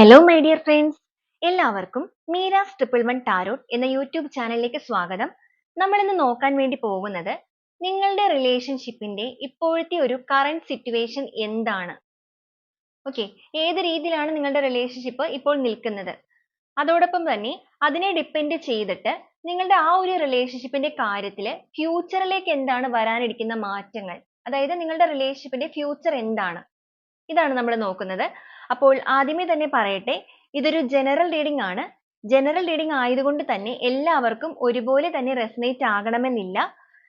Hello my dear friends എല്ലാവർക്കും Meera's triple one tarot എന്ന YouTube ചാനലിലേക്ക് സ്വാഗതം. നമ്മൾ ഇന്ന് നോക്കാൻ വേണ്ടി പോകുന്നത് നിങ്ങളുടെ റിലേഷൻഷിപ്പിന്റെ ഇപ്പോഴത്തെ ഒരു കറന്റ് സിറ്റുവേഷൻ എന്താണ്? ഓക്കെ ഏത് രീതിയിലാണ് നിങ്ങളുടെ റിലേഷൻഷിപ്പ് ഇപ്പോൾ നിൽക്കുന്നത്? അതോടൊപ്പം തന്നെ അതിനെ ഡിപ്പെൻഡ് ചെയ്തിട്ട് നിങ്ങളുടെ ആ ഒരു റിലേഷൻഷിപ്പിന്റെ കാര്യത്തിൽ ഫ്യൂച്ചറിലേക്ക് എന്താണ് വരാനിരിക്കുന്ന മാറ്റങ്ങൾ? അതായത് നിങ്ങളുടെ റിലേഷൻഷിപ്പിന്റെ ഫ്യൂച്ചർ എന്താണ്? ഇതാണ് നമ്മൾ നോക്കുന്നത്. അപ്പോൾ ആദ്യമേ തന്നെ പറയട്ടെ ഇതൊരു ജനറൽ റീഡിംഗ് ആണ്. ജനറൽ റീഡിംഗ് ആയതുകൊണ്ട് തന്നെ എല്ലാവർക്കും ഒരുപോലെ തന്നെ റെസനേറ്റ് ആകണമെന്നില്ല.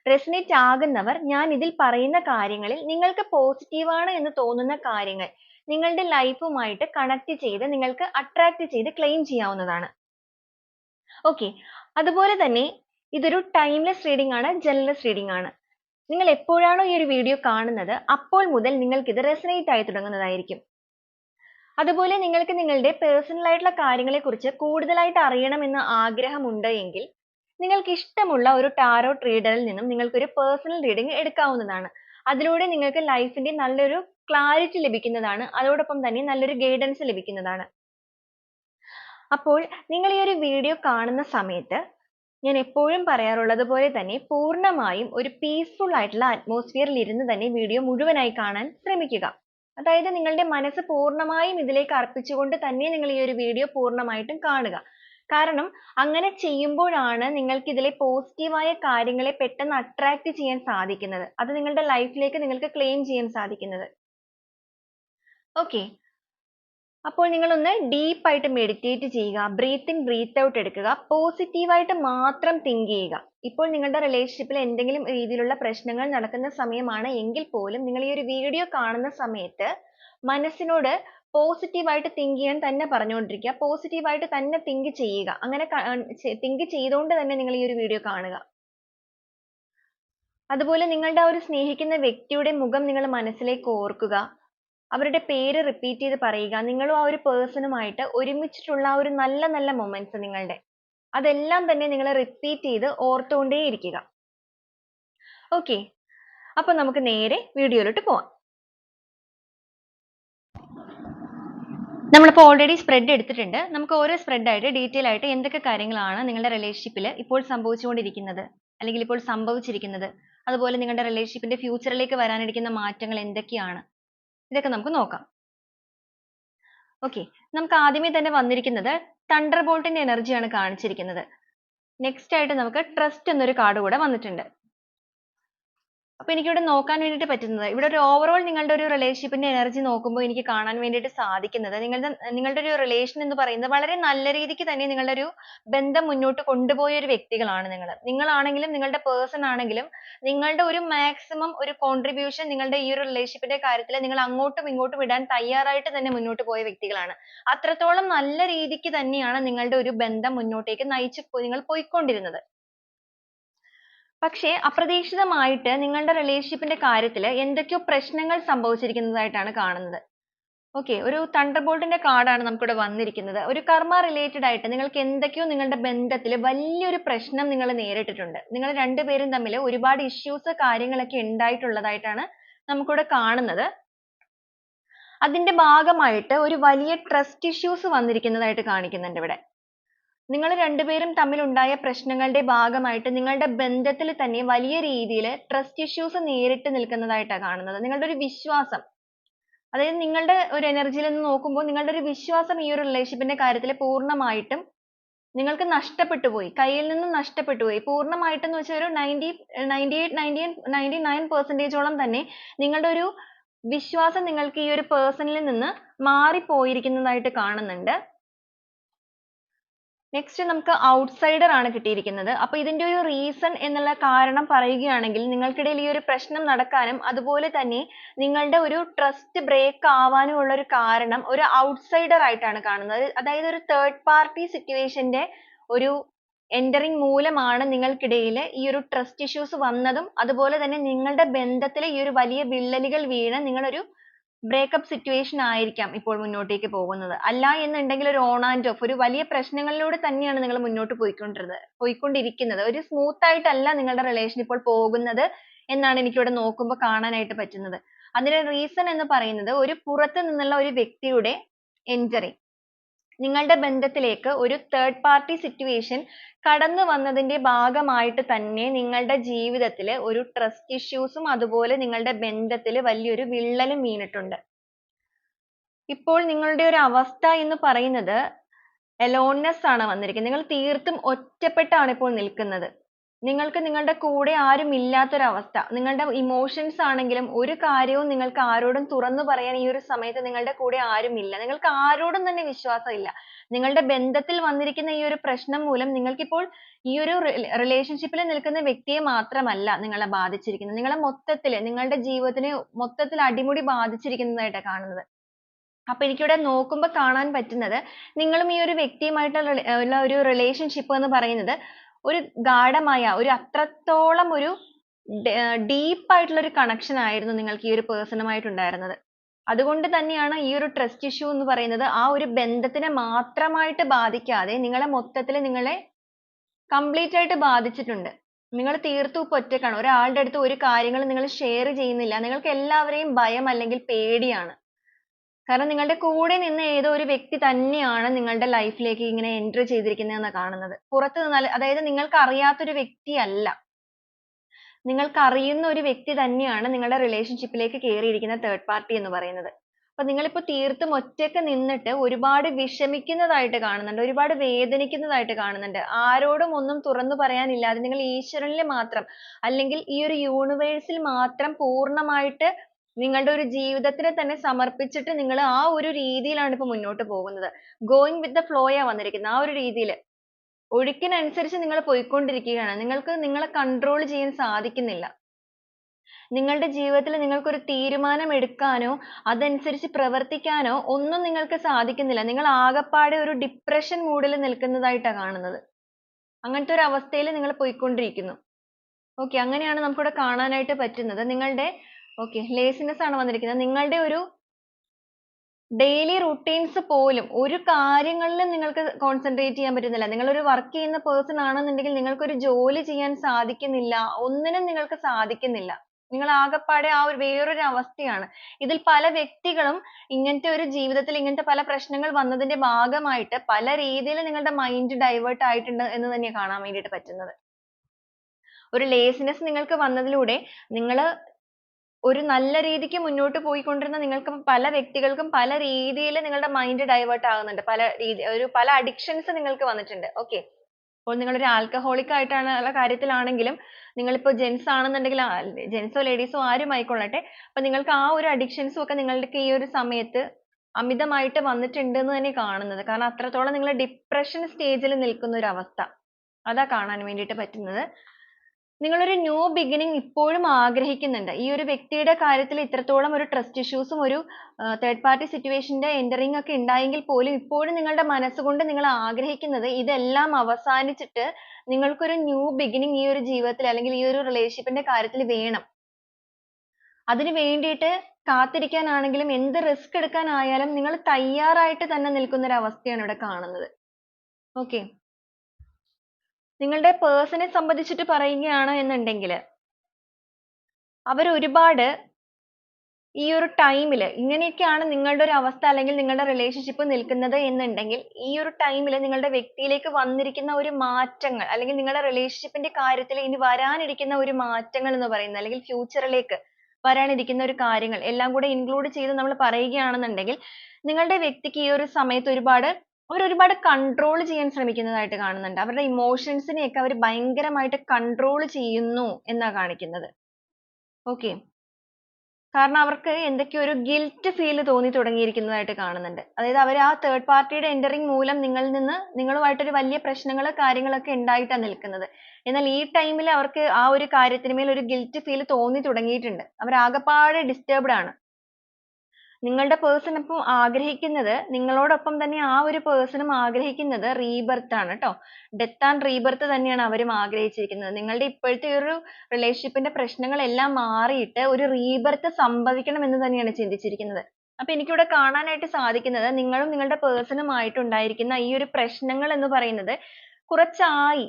റെസനേറ്റ് ആകുന്നവർ ഞാൻ ഇതിൽ പറയുന്ന കാര്യങ്ങളിൽ നിങ്ങൾക്ക് പോസിറ്റീവ് ആണ് എന്ന് തോന്നുന്ന കാര്യങ്ങൾ നിങ്ങളുടെ ലൈഫുമായിട്ട് കണക്ട് ചെയ്ത് നിങ്ങൾക്ക് അട്രാക്ട് ചെയ്ത് ക്ലെയിം ചെയ്യാവുന്നതാണ്. ഓക്കെ അതുപോലെ തന്നെ ഇതൊരു ടൈംലെസ് റീഡിംഗ് ആണ് ജനറൽ റീഡിംഗ് ആണ്. നിങ്ങൾ എപ്പോഴാണോ ഈ ഒരു വീഡിയോ കാണുന്നത് അപ്പോൾ മുതൽ നിങ്ങൾക്ക് ഇത് റെസനേറ്റ് ആയി തുടങ്ങുന്നതായിരിക്കും. അതുപോലെ നിങ്ങൾക്ക് നിങ്ങളുടെ പേഴ്സണൽ ആയിട്ടുള്ള കാര്യങ്ങളെ കുറിച്ച് കൂടുതലായിട്ട് അറിയണമെന്ന് ആഗ്രഹമുണ്ട് എങ്കിൽ നിങ്ങൾക്ക് ഇഷ്ടമുള്ള ഒരു ടാരോട്ട് റീഡറിൽ നിന്നും നിങ്ങൾക്ക് ഒരു പേഴ്സണൽ റീഡിംഗ് എടുക്കാവുന്നതാണ്. അതിലൂടെ നിങ്ങൾക്ക് ലൈഫിന്റെ നല്ലൊരു ക്ലാരിറ്റി ലഭിക്കുന്നതാണ്. അതോടൊപ്പം തന്നെ നല്ലൊരു ഗൈഡൻസ് ലഭിക്കുന്നതാണ്. അപ്പോൾ നിങ്ങൾ ഈ ഒരു വീഡിയോ കാണുന്ന സമയത്ത് ഞാൻ എപ്പോഴും പറയാറുള്ളത് പോലെ തന്നെ പൂർണമായും ഒരു പീസ്ഫുൾ ആയിട്ടുള്ള അറ്റ്മോസ്ഫിയറിൽ ഇരുന്ന് തന്നെ വീഡിയോ മുഴുവനായി കാണാൻ ശ്രമിക്കുക. അതായത് നിങ്ങളുടെ മനസ്സ് പൂർണമായും ഇതിലേക്ക് അർപ്പിച്ചുകൊണ്ട് തന്നെ നിങ്ങൾ ഈ ഒരു വീഡിയോ പൂർണമായിട്ടും കാണുക. കാരണം അങ്ങനെ ചെയ്യുമ്പോഴാണ് നിങ്ങൾക്ക് ഇതിലെ പോസിറ്റീവായ കാര്യങ്ങളെ പെട്ടെന്ന് അട്രാക്ട് ചെയ്യാൻ സാധിക്കുന്നത്. അത് നിങ്ങളുടെ ലൈഫിലേക്ക് നിങ്ങൾക്ക് ക്ലെയിം ചെയ്യാൻ സാധിക്കുന്നത്. ഓക്കെ അപ്പോൾ നിങ്ങൾ ഒന്ന് ഡീപ്പ് ആയിട്ട് മെഡിറ്റേറ്റ് ചെയ്യുക ബ്രീത്ത് ഇൻ ബ്രീത്ത് ഔട്ട് എടുക്കുക പോസിറ്റീവായിട്ട് മാത്രം തിങ്ക് ചെയ്യുക. ഇപ്പോൾ നിങ്ങളുടെ റിലേഷൻഷിപ്പിൽ എന്തെങ്കിലും രീതിയിലുള്ള പ്രശ്നങ്ങൾ നടക്കുന്ന സമയമാണ് എങ്കിൽ പോലും നിങ്ങൾ ഈ ഒരു വീഡിയോ കാണുന്ന സമയത്ത് മനസ്സിനോട് പോസിറ്റീവായിട്ട് തിങ്ക് ചെയ്യാൻ തന്നെ പറഞ്ഞുകൊണ്ടിരിക്കുക പോസിറ്റീവായിട്ട് തന്നെ തിങ്ക് ചെയ്യുക. അങ്ങനെ തിങ്ക് ചെയ്തുകൊണ്ട് തന്നെ നിങ്ങൾ ഈ ഒരു വീഡിയോ കാണുക. അതുപോലെ നിങ്ങളുടെ ആ ഒരു സ്നേഹിക്കുന്ന വ്യക്തിയുടെ മുഖം നിങ്ങൾ മനസ്സിലേക്ക് ഓർക്കുക. അവരുടെ പേര് റിപ്പീറ്റ് ചെയ്ത് പറയുക. നിങ്ങളും ആ ഒരു പേഴ്സണുമായിട്ട് ഒരുമിച്ചിട്ടുള്ള ആ ഒരു നല്ല നല്ല മൊമെന്റ്സ് നിങ്ങളുടെ. അതെല്ലാം തന്നെ നിങ്ങൾ റിപ്പീറ്റ് ചെയ്ത് ഓർത്തുകൊണ്ടേയിരിക്കുക. ഓക്കെ അപ്പൊ നമുക്ക് നേരെ വീഡിയോയിലോട്ട് പോവാം. നമ്മളിപ്പോൾ ഓൾറെഡി സ്പ്രെഡ് എടുത്തിട്ടുണ്ട്. നമുക്ക് ഓരോ സ്പ്രെഡായിട്ട് ഡീറ്റെയിൽ ആയിട്ട് എന്തൊക്കെ കാര്യങ്ങളാണ് നിങ്ങളുടെ റിലേഷൻഷിപ്പിൽ ഇപ്പോൾ സംഭവിച്ചുകൊണ്ടിരിക്കുന്നത്? അല്ലെങ്കിൽ ഇപ്പോൾ സംഭവിച്ചിരിക്കുന്നത്? അതുപോലെ നിങ്ങളുടെ റിലേഷൻഷിപ്പിന്റെ ഫ്യൂച്ചറിലേക്ക് വരാനിരിക്കുന്ന മാറ്റങ്ങൾ എന്തൊക്കെയാണ്? ഇതൊക്കെ നമുക്ക് നോക്കാം. ഓക്കെ നമുക്ക് ആദ്യമേ തന്നെ വന്നിരിക്കുന്നത് തണ്ടർ ബോൾട്ടിന്റെ എനർജിയാണ് കാണിച്ചിരിക്കുന്നത്. നെക്സ്റ്റ് ആയിട്ട് നമുക്ക് ട്രസ്റ്റ് എന്നൊരു കാർഡ് കൂടെ വന്നിട്ടുണ്ട്. അപ്പൊ എനിക്കിവിടെ നോക്കാൻ വേണ്ടിയിട്ട് പറ്റുന്നത്. ഇവിടെ ഒരു ഓവറോൾ നിങ്ങളുടെ ഒരു റിലേഷൻഷിപ്പിന്റെ എനർജി നോക്കുമ്പോൾ എനിക്ക് കാണാൻ വേണ്ടിയിട്ട് സാധിക്കുന്നത്. നിങ്ങളുടെ നിങ്ങളുടെ ഒരു റിലേഷൻ എന്ന് പറയുന്നത് വളരെ നല്ല രീതിക്ക് തന്നെ നിങ്ങളുടെ ഒരു ബന്ധം മുന്നോട്ട് കൊണ്ടുപോയ ഒരു വ്യക്തികളാണ് നിങ്ങൾ. നിങ്ങളാണെങ്കിലും നിങ്ങളുടെ പേഴ്സൺ ആണെങ്കിലും നിങ്ങളുടെ ഒരു മാക്സിമം ഒരു കോൺട്രിബ്യൂഷൻ നിങ്ങളുടെ ഈ ഒരു റിലേഷൻഷിപ്പിന്റെ കാര്യത്തിൽ നിങ്ങൾ അങ്ങോട്ടും ഇങ്ങോട്ടും ഇടാൻ തയ്യാറായിട്ട് തന്നെ മുന്നോട്ട് പോയ വ്യക്തികളാണ്. അത്രത്തോളം നല്ല രീതിക്ക് തന്നെയാണ് നിങ്ങളുടെ ഒരു ബന്ധം മുന്നോട്ടേക്ക് നയിച്ച് നിങ്ങൾ പോയിക്കൊണ്ടിരുന്നത്. പക്ഷേ അപ്രതീക്ഷിതമായിട്ട് നിങ്ങളുടെ റിലേഷൻഷിപ്പിന്റെ കാര്യത്തിൽ എന്തൊക്കെയോ പ്രശ്നങ്ങൾ സംഭവിച്ചിരിക്കുന്നതായിട്ടാണ് കാണുന്നത്. ഓക്കെ ഒരു തണ്ടർ ബോൾട്ടിന്റെ കാർഡാണ് നമുക്കിവിടെ വന്നിരിക്കുന്നത്. ഒരു കർമ്മ റിലേറ്റഡ് ആയിട്ട് നിങ്ങൾക്ക് എന്തൊക്കെയോ നിങ്ങളുടെ ബന്ധത്തിൽ വലിയൊരു പ്രശ്നം നിങ്ങൾ നേരിട്ടിട്ടുണ്ട്. നിങ്ങൾ രണ്ടുപേരും തമ്മിൽ ഒരുപാട് ഇഷ്യൂസ് കാര്യങ്ങളൊക്കെ ഉണ്ടായിട്ടുള്ളതായിട്ടാണ് നമുക്കിവിടെ കാണുന്നത്. അതിന്റെ ഭാഗമായിട്ട് ഒരു വലിയ ട്രസ്റ്റ് ഇഷ്യൂസ് വന്നിരിക്കുന്നതായിട്ട് കാണിക്കുന്നുണ്ട് ഇവിടെ. നിങ്ങൾ രണ്ടുപേരും തമ്മിലുണ്ടായ പ്രശ്നങ്ങളുടെ ഭാഗമായിട്ട് നിങ്ങളുടെ ബന്ധത്തിൽ തന്നെ വലിയ രീതിയിൽ ട്രസ്റ്റ് ഇഷ്യൂസ് നേരിട്ട് നിൽക്കുന്നതായിട്ടാണ് കാണുന്നത്. നിങ്ങളുടെ ഒരു വിശ്വാസം അതായത് നിങ്ങളുടെ ഒരു എനർജിയിൽ നിന്ന് നോക്കുമ്പോൾ നിങ്ങളുടെ ഒരു വിശ്വാസം ഈ ഒരു റിലേഷൻഷിപ്പിന്റെ കാര്യത്തിൽ പൂർണമായിട്ടും നിങ്ങൾക്ക് നഷ്ടപ്പെട്ടു പോയി കയ്യിൽ നിന്ന് നഷ്ടപ്പെട്ടു പോയി. പൂർണമായിട്ടും എന്ന് വെച്ചാൽ ഒരു ninety ninety eight ninety ninety nine പെർസെന്റേജോളം തന്നെ നിങ്ങളുടെ ഒരു വിശ്വാസം നിങ്ങൾക്ക് ഈ ഒരു പേഴ്സണിൽ നിന്ന് മാറിപ്പോയിരിക്കുന്നതായിട്ട് കാണുന്നുണ്ട്. നെക്സ്റ്റ് നമുക്ക് ഔട്ട്സൈഡർ ആണ് കിട്ടിയിരിക്കുന്നത്. അപ്പോൾ ഇതിന്റെ ഒരു റീസൺ എന്നുള്ള കാരണം പറയുകയാണെങ്കിൽ നിങ്ങൾക്കിടയിൽ ഈ ഒരു പ്രശ്നം നടക്കാനും അതുപോലെ തന്നെ നിങ്ങളുടെ ഒരു ട്രസ്റ്റ് ബ്രേക്ക് ആവാനും ഉള്ള ഒരു കാരണം ഒരു ഔട്ട്സൈഡർ ആയിട്ടാണ് കാണുന്നത്. അതായത് ഒരു തേർഡ് പാർട്ടി സിറ്റുവേഷന്റെ ഒരു എന്ററിങ് മൂലമാണ് നിങ്ങൾക്കിടയിൽ ഈ ഒരു ട്രസ്റ്റ് ഇഷ്യൂസ് വന്നതും അതുപോലെ തന്നെ നിങ്ങളുടെ ബന്ധത്തിൽ ഈ ഒരു വലിയ വിള്ളലുകൾ വീണ് നിങ്ങളൊരു ബ്രേക്കപ്പ് സിറ്റുവേഷൻ ആയിരിക്കാം ഇപ്പോൾ മുന്നോട്ടേക്ക് പോകുന്നത്. അല്ല എന്നുണ്ടെങ്കിൽ ഒരു ഓൺ ആൻഡ് ഓഫ് ഒരു വലിയ പ്രശ്നങ്ങളിലൂടെ തന്നെയാണ് നിങ്ങൾ മുന്നോട്ട് പോയിക്കൊണ്ടിരുന്നത് പോയിക്കൊണ്ടിരിക്കുന്നത്. ഒരു സ്മൂത്ത് ആയിട്ടല്ല നിങ്ങളുടെ റിലേഷൻ ഇപ്പോൾ പോകുന്നത് എന്നാണ് എനിക്കിവിടെ നോക്കുമ്പോൾ കാണാനായിട്ട് പറ്റുന്നത്. അതിന് റീസൺ എന്ന് പറയുന്നത് ഒരു പുറത്ത് നിന്നുള്ള ഒരു വ്യക്തിയുടെ എന്ററിങ് നിങ്ങളുടെ ബന്ധത്തിലേക്ക് ഒരു third party സിറ്റുവേഷൻ കടന്നു വന്നതിന്റെ ഭാഗമായിട്ട് തന്നെ നിങ്ങളുടെ ജീവിതത്തിൽ ഒരു ട്രസ്റ്റ് ഇഷ്യൂസും അതുപോലെ നിങ്ങളുടെ ബന്ധത്തിൽ വലിയൊരു വിള്ളലും വീണിട്ടുണ്ട്. ഇപ്പോൾ നിങ്ങളുടെ ഒരു അവസ്ഥ എന്ന് പറയുന്നത് aloneness ആണ് വന്നിരിക്കുന്നത്. നിങ്ങൾ തീർത്തും ഒറ്റപ്പെട്ടാണ് ഇപ്പോൾ നിൽക്കുന്നത്. നിങ്ങൾക്ക് നിങ്ങളുടെ കൂടെ ആരും ഇല്ലാത്തൊരവസ്ഥ. നിങ്ങളുടെ ഇമോഷൻസ് ആണെങ്കിലും ഒരു കാര്യവും നിങ്ങൾക്ക് ആരോടും തുറന്നു പറയാൻ ഈ ഒരു സമയത്ത് നിങ്ങളുടെ കൂടെ ആരും ഇല്ല. നിങ്ങൾക്ക് ആരോടും തന്നെ വിശ്വാസമില്ല നിങ്ങളുടെ ബന്ധത്തിൽ വന്നിരിക്കുന്ന ഈ ഒരു പ്രശ്നം മൂലം നിങ്ങൾക്കിപ്പോൾ ഈ ഒരു റിലേഷൻഷിപ്പിൽ നിൽക്കുന്ന വ്യക്തിയെ മാത്രമല്ല നിങ്ങളെ ബാധിച്ചിരിക്കുന്നത്. നിങ്ങളെ മൊത്തത്തിൽ നിങ്ങളുടെ ജീവിതത്തിനെ മൊത്തത്തിൽ അടിമുടി ബാധിച്ചിരിക്കുന്നതായിട്ടാണ് കാണുന്നത്. അപ്പൊ എനിക്കിവിടെ നോക്കുമ്പോൾ കാണാൻ പറ്റുന്നത് നിങ്ങളും ഈ ഒരു വ്യക്തിയുമായിട്ടുള്ള ഒരു റിലേഷൻഷിപ്പ് എന്ന് പറയുന്നത് ഒരു ഗാഢമായ ഒരു അത്രത്തോളം ഒരു ഡീപ്പ് ആയിട്ടുള്ള ഒരു കണക്ഷൻ ആയിരുന്നു നിങ്ങൾക്ക് ഈ ഒരു പേഴ്സണുമായിട്ട് മായിട്ട് ഉണ്ടായിരുന്നത്. അതുകൊണ്ട് തന്നെയാണ് ഈ ഒരു ട്രസ്റ്റ് issue എന്ന് പറയുന്നത് ആ ഒരു ബന്ധത്തിനെ മാത്രമായിട്ട് ബാധിക്കാതെ നിങ്ങളെ മൊത്തത്തിൽ നിങ്ങളെ കംപ്ലീറ്റ് ആയിട്ട് ബാധിച്ചിട്ടുണ്ട്. നിങ്ങൾ തീർത്തും ഒറ്റക്കാണ്. ഒരാളുടെ അടുത്ത് ഒരു കാര്യങ്ങളും നിങ്ങൾ ഷെയർ ചെയ്യുന്നില്ല. നിങ്ങൾക്ക് എല്ലാവരെയും ഭയം അല്ലെങ്കിൽ പേടിയാണ്. കാരണം നിങ്ങളുടെ കൂടെ നിന്ന് ഏതോ ഒരു വ്യക്തി തന്നെയാണ് നിങ്ങളുടെ ലൈഫിലേക്ക് ഇങ്ങനെ എന്റർ ചെയ്തിരിക്കുന്നത് എന്ന് കാണുന്നത്. പുറത്ത് നിന്നാൽ അതായത് നിങ്ങൾക്ക് അറിയാത്തൊരു വ്യക്തി അല്ല. നിങ്ങൾക്ക് അറിയുന്ന ഒരു വ്യക്തി തന്നെയാണ് നിങ്ങളുടെ റിലേഷൻഷിപ്പിലേക്ക് കയറിയിരിക്കുന്ന തേർഡ് പാർട്ടി എന്ന് പറയുന്നത്. അപ്പൊ നിങ്ങൾ ഇപ്പോൾ തീർത്തും ഒറ്റയ്ക്ക് നിന്നിട്ട് ഒരുപാട് വിഷമിക്കുന്നതായിട്ട് കാണുന്നുണ്ട്. ഒരുപാട് വേദനിക്കുന്നതായിട്ട് കാണുന്നുണ്ട്. ആരോടും ഒന്നും തുറന്നു പറയാനില്ലാതെ നിങ്ങൾ ഈശ്വരനിൽ മാത്രം അല്ലെങ്കിൽ ഈ ഒരു യൂണിവേഴ്സിൽ മാത്രം പൂർണമായിട്ട് നിങ്ങളുടെ ഒരു ജീവിതത്തിനെ തന്നെ സമർപ്പിച്ചിട്ട് നിങ്ങൾ ആ ഒരു രീതിയിലാണ് ഇപ്പൊ മുന്നോട്ട് പോകുന്നത്. ഗോയിങ് വിത്ത് ദ flow യാ വന്നിരിക്കുന്നത്. ആ ഒരു രീതിയിൽ. ഒഴുക്കിനനുസരിച്ച് നിങ്ങൾ പോയിക്കൊണ്ടിരിക്കുകയാണ്. നിങ്ങൾക്ക് നിങ്ങളെ കൺട്രോൾ ചെയ്യാൻ സാധിക്കുന്നില്ല. നിങ്ങളുടെ ജീവിതത്തിൽ നിങ്ങൾക്ക് ഒരു തീരുമാനം എടുക്കാനോ അതനുസരിച്ച് പ്രവർത്തിക്കാനോ ഒന്നും നിങ്ങൾക്ക് സാധിക്കുന്നില്ല. നിങ്ങൾ ആകപ്പാടെ ഒരു ഡിപ്രഷൻ മൂഡിൽ നിൽക്കുന്നതായിട്ടാണ് കാണുന്നത്. അങ്ങനത്തെ ഒരു അവസ്ഥയിൽ നിങ്ങൾ പോയിക്കൊണ്ടിരിക്കുന്നു. okay അങ്ങനെയാണ് നമുക്കിവിടെ കാണാനായിട്ട് പറ്റുന്നത്. നിങ്ങളുടെ okay laziness ആണ് വന്നിരിക്കുന്നത്. നിങ്ങളുടെ ഒരു ഡെയിലി routines പോലും ഒരു കാര്യങ്ങളിലും നിങ്ങൾക്ക് concentrate ചെയ്യാൻ പറ്റുന്നില്ല. നിങ്ങൾ ഒരു work ചെയ്യുന്ന പേഴ്സൺ ആണെന്നുണ്ടെങ്കിൽ നിങ്ങൾക്ക് ഒരു ജോലി ചെയ്യാൻ സാധിക്കുന്നില്ല. ഒന്നിനും നിങ്ങൾക്ക് സാധിക്കുന്നില്ല. നിങ്ങൾ ആകപ്പാടെ ആ ഒരു വേറൊരു അവസ്ഥയാണ്. ഇതിൽ പല വ്യക്തികളും ഇങ്ങനത്തെ ഒരു ജീവിതത്തിൽ ഇങ്ങനത്തെ പല പ്രശ്നങ്ങൾ വന്നതിന്റെ ഭാഗമായിട്ട് പല രീതിയിൽ നിങ്ങളുടെ മൈൻഡ് divert ആയിട്ടുണ്ട് എന്ന് തന്നെയാണ് കാണാൻ വേണ്ടിയിട്ട് പറ്റുന്നത്. ഒരു laziness നിങ്ങൾക്ക് വന്നതിലൂടെ നിങ്ങൾ ഒരു നല്ല രീതിക്ക് മുന്നോട്ട് പോയിക്കൊണ്ടിരുന്ന നിങ്ങൾക്ക് പല വ്യക്തികൾക്കും പല രീതിയിൽ നിങ്ങളുടെ മൈൻഡ് divert ആകുന്നുണ്ട്. പല രീതി ഒരു പല അഡിക്ഷൻസ് നിങ്ങൾക്ക് വന്നിട്ടുണ്ട്. okay അപ്പോൾ നിങ്ങൾ ഒരു ആയിട്ടാണ് കാര്യത്തിലാണെങ്കിലും നിങ്ങൾ gents ആണെന്നുണ്ടെങ്കിൽ ജെൻസോ ഓ ആരും ആയിക്കൊള്ളട്ടെ അപ്പോൾ നിങ്ങൾക്ക് ആ ഒരു അഡിക്ഷൻസും ഒക്കെ നിങ്ങൾക്ക് ഈ ഒരു സമയത്ത് അമിതമായിട്ട് വന്നിട്ടുണ്ട് എന്ന് തന്നെ കാണുന്നത്. കാരണം അത്രത്തോളം നിങ്ങൾ ഡിപ്രഷൻ സ്റ്റേജിൽ നിൽക്കുന്ന ഒരു അവസ്ഥ. അതാ കാണാൻ വേണ്ടിയിട്ട് പറ്റുന്നത്. നിങ്ങൾ ന്യൂ ബിഗിനിങ് ഇപ്പോഴും ആഗ്രഹിക്കുന്നുണ്ട്. ഈ ഒരു വ്യക്തിയുടെ കാര്യത്തിൽ ഇത്രത്തോളം ഒരു ട്രസ്റ്റ് ഇഷ്യൂസും ഒരു തേർഡ് പാർട്ടി സിറ്റുവേഷന്റെ എന്ററിങ് ഒക്കെ ഉണ്ടായെങ്കിൽ പോലും ഇപ്പോഴും നിങ്ങളുടെ മനസ്സുകൊണ്ട് നിങ്ങൾ ആഗ്രഹിക്കുന്നത് ഇതെല്ലാം അവസാനിച്ചിട്ട് നിങ്ങൾക്കൊരു ന്യൂ ബിഗിനിങ് ഈ ഒരു ജീവിതത്തിൽ അല്ലെങ്കിൽ ഈ ഒരു റിലേഷൻഷിപ്പിന്റെ ന്റെ കാര്യത്തിൽ വേണം. അതിന് വേണ്ടിയിട്ട് കാത്തിരിക്കാനാണെങ്കിലും എന്ത് റിസ്ക് എടുക്കാനായാലും നിങ്ങൾ തയ്യാറായിട്ട് തന്നെ നിൽക്കുന്ന ഒരു അവസ്ഥയാണ് ഇവിടെ കാണുന്നത്. okay നിങ്ങളുടെ പേഴ്സണെ സംബന്ധിച്ചിട്ട് പറയുകയാണ് എന്നുണ്ടെങ്കിൽ അവർ ഒരുപാട് ഈ ഒരു ടൈമിൽ ഇങ്ങനെയൊക്കെയാണ് നിങ്ങളുടെ ഒരു അവസ്ഥ അല്ലെങ്കിൽ നിങ്ങളുടെ റിലേഷൻഷിപ്പ് നിൽക്കുന്നത് എന്നുണ്ടെങ്കിൽ ഈ ഒരു ടൈമിൽ നിങ്ങളുടെ വ്യക്തിയിലേക്ക് വന്നിരിക്കുന്ന ഒരു മാറ്റങ്ങൾ അല്ലെങ്കിൽ നിങ്ങളുടെ റിലേഷൻഷിപ്പിന്റെ കാര്യത്തിൽ ഇനി വരാനിരിക്കുന്ന ഒരു മാറ്റങ്ങൾ എന്ന് പറയുന്നത് അല്ലെങ്കിൽ ഫ്യൂച്ചറിലേക്ക് വരാനിരിക്കുന്ന ഒരു കാര്യങ്ങൾ എല്ലാം കൂടെ ഇൻക്ലൂഡ് ചെയ്ത് നമ്മൾ പറയുകയാണെന്നുണ്ടെങ്കിൽ നിങ്ങളുടെ വ്യക്തിക്ക് ഈ ഒരു സമയത്ത് ഒരുപാട് അവർ ഒരുപാട് കൺട്രോൾ ചെയ്യാൻ ശ്രമിക്കുന്നതായിട്ട് കാണുന്നുണ്ട്. അവരുടെ ഇമോഷൻസിനെയൊക്കെ നെയൊക്കെ അവർ ഭയങ്കരമായിട്ട് കൺട്രോൾ ചെയ്യുന്നു എന്നാണ് കാണിക്കുന്നത്. ഓക്കെ കാരണം അവർക്ക് എന്തൊക്കെയോ ഒരു ഗിൽറ്റ് ഫീൽ തോന്നി തുടങ്ങിയിരിക്കുന്നതായിട്ട് കാണുന്നുണ്ട്. അതായത് അവർ ആ തേർഡ് പാർട്ടിയുടെ എന്ററിങ് മൂലം നിങ്ങളിൽ നിന്ന് നിങ്ങളുമായിട്ട് ഒരു വലിയ പ്രശ്നങ്ങൾ കാര്യങ്ങളൊക്കെ ഉണ്ടായിട്ടാണ് നിൽക്കുന്നത്. എന്നാൽ ഈ ടൈമിൽ അവർക്ക് ആ ഒരു കാര്യത്തിന് മേൽ ഒരു ഗിൽറ്റ് ഫീൽ തോന്നി തുടങ്ങിയിട്ടുണ്ട്. അവർ ആകെപ്പാടെ disturbed ആണ്. നിങ്ങളുടെ പേഴ്സൺ ഇപ്പം ആഗ്രഹിക്കുന്നത് നിങ്ങളോടൊപ്പം തന്നെ ആ ഒരു പേഴ്സണും ആഗ്രഹിക്കുന്നത് റീബർത്ത് ആണ് ട്ടോ. ഡെത്ത് ആൻഡ് റീബർത്ത് തന്നെയാണ് അവരും ആഗ്രഹിച്ചിരിക്കുന്നത്. നിങ്ങളുടെ ഇപ്പോഴത്തെ ഒരു റിലേഷൻഷിപ്പിന്റെ ന്റെ പ്രശ്നങ്ങളെല്ലാം മാറിയിട്ട് ഒരു റീബർത്ത് സംഭവിക്കണം എന്ന് തന്നെയാണ് ചിന്തിച്ചിരിക്കുന്നത്. അപ്പൊ എനിക്കിവിടെ കാണാനായിട്ട് സാധിക്കുന്നത് നിങ്ങളും നിങ്ങളുടെ പേഴ്സണും ഉം ആയിട്ട് ഉണ്ടായിരിക്കുന്ന ഈ ഒരു പ്രശ്നങ്ങൾ എന്ന് പറയുന്നത് കുറച്ചായി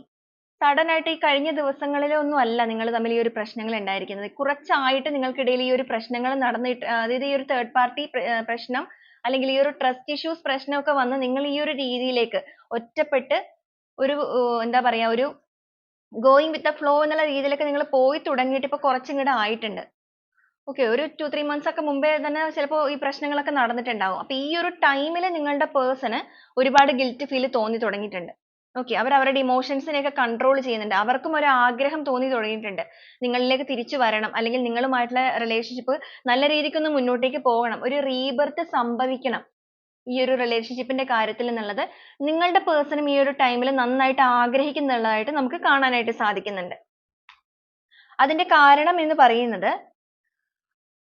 sudden ആയിട്ട് ഈ കഴിഞ്ഞ ദിവസങ്ങളിലെ ഒന്നും അല്ല നിങ്ങൾ തമ്മിൽ ഈ ഒരു പ്രശ്നങ്ങൾ ഉണ്ടായിരിക്കുന്നത്. കുറച്ചായിട്ട് നിങ്ങൾക്കിടയിൽ ഈ ഒരു പ്രശ്നങ്ങൾ നടന്നിട്ട് അതായത് ഈ ഒരു തേർഡ് പാർട്ടി പ്രശ്നം അല്ലെങ്കിൽ ഈ ഒരു ട്രസ്റ്റ് ഇഷ്യൂസ് പ്രശ്നമൊക്കെ വന്ന് നിങ്ങൾ ഈ ഒരു രീതിയിലേക്ക് ഒറ്റപ്പെട്ട് ഒരു എന്താ പറയാ ഒരു ഗോയിങ് വിത്ത് ദ ഫ്ലോ എന്നുള്ള രീതിയിലൊക്കെ നിങ്ങൾ പോയി തുടങ്ങിയിട്ട് ഇപ്പൊ കുറച്ചിങ്ങോട്ട് ആയിട്ടുണ്ട്. ഓക്കെ ഒരു ടു ത്രീ മന്ത്സ് ഒക്കെ മുമ്പേ തന്നെ ചിലപ്പോൾ ഈ പ്രശ്നങ്ങളൊക്കെ നടന്നിട്ടുണ്ടാവും. അപ്പൊ ഈ ഒരു ടൈമിൽ നിങ്ങളുടെ പേഴ്സണ് ഒരുപാട് ഗിൽറ്റ് ഫീൽ തോന്നി തുടങ്ങിയിട്ടുണ്ട്. ഓക്കെ അവർ അവരുടെ ഇമോഷൻസിനെയൊക്കെ കൺട്രോൾ ചെയ്യുന്നുണ്ട്. അവർക്കും ഒരു ആഗ്രഹം തോന്നി തുടങ്ങിയിട്ടുണ്ട്. നിങ്ങളിലേക്ക് തിരിച്ചു വരണം. അല്ലെങ്കിൽ നിങ്ങളുമായിട്ടുള്ള റിലേഷൻഷിപ്പ് നല്ല രീതിക്കൊന്ന് മുന്നോട്ടേക്ക് പോകണം. ഒരു റീബർത്ത് സംഭവിക്കണം. ഈ ഒരു റിലേഷൻഷിപ്പിന്റെ കാര്യത്തിൽ എന്നുള്ളത് നിങ്ങളുടെ പേഴ്സണും ഈ ഒരു ടൈമിൽ നന്നായിട്ട് ആഗ്രഹിക്കുന്നുള്ളതായിട്ട് നമുക്ക് കാണാനായിട്ട് സാധിക്കുന്നുണ്ട്. അതിന്റെ കാരണം എന്ന് പറയുന്നത്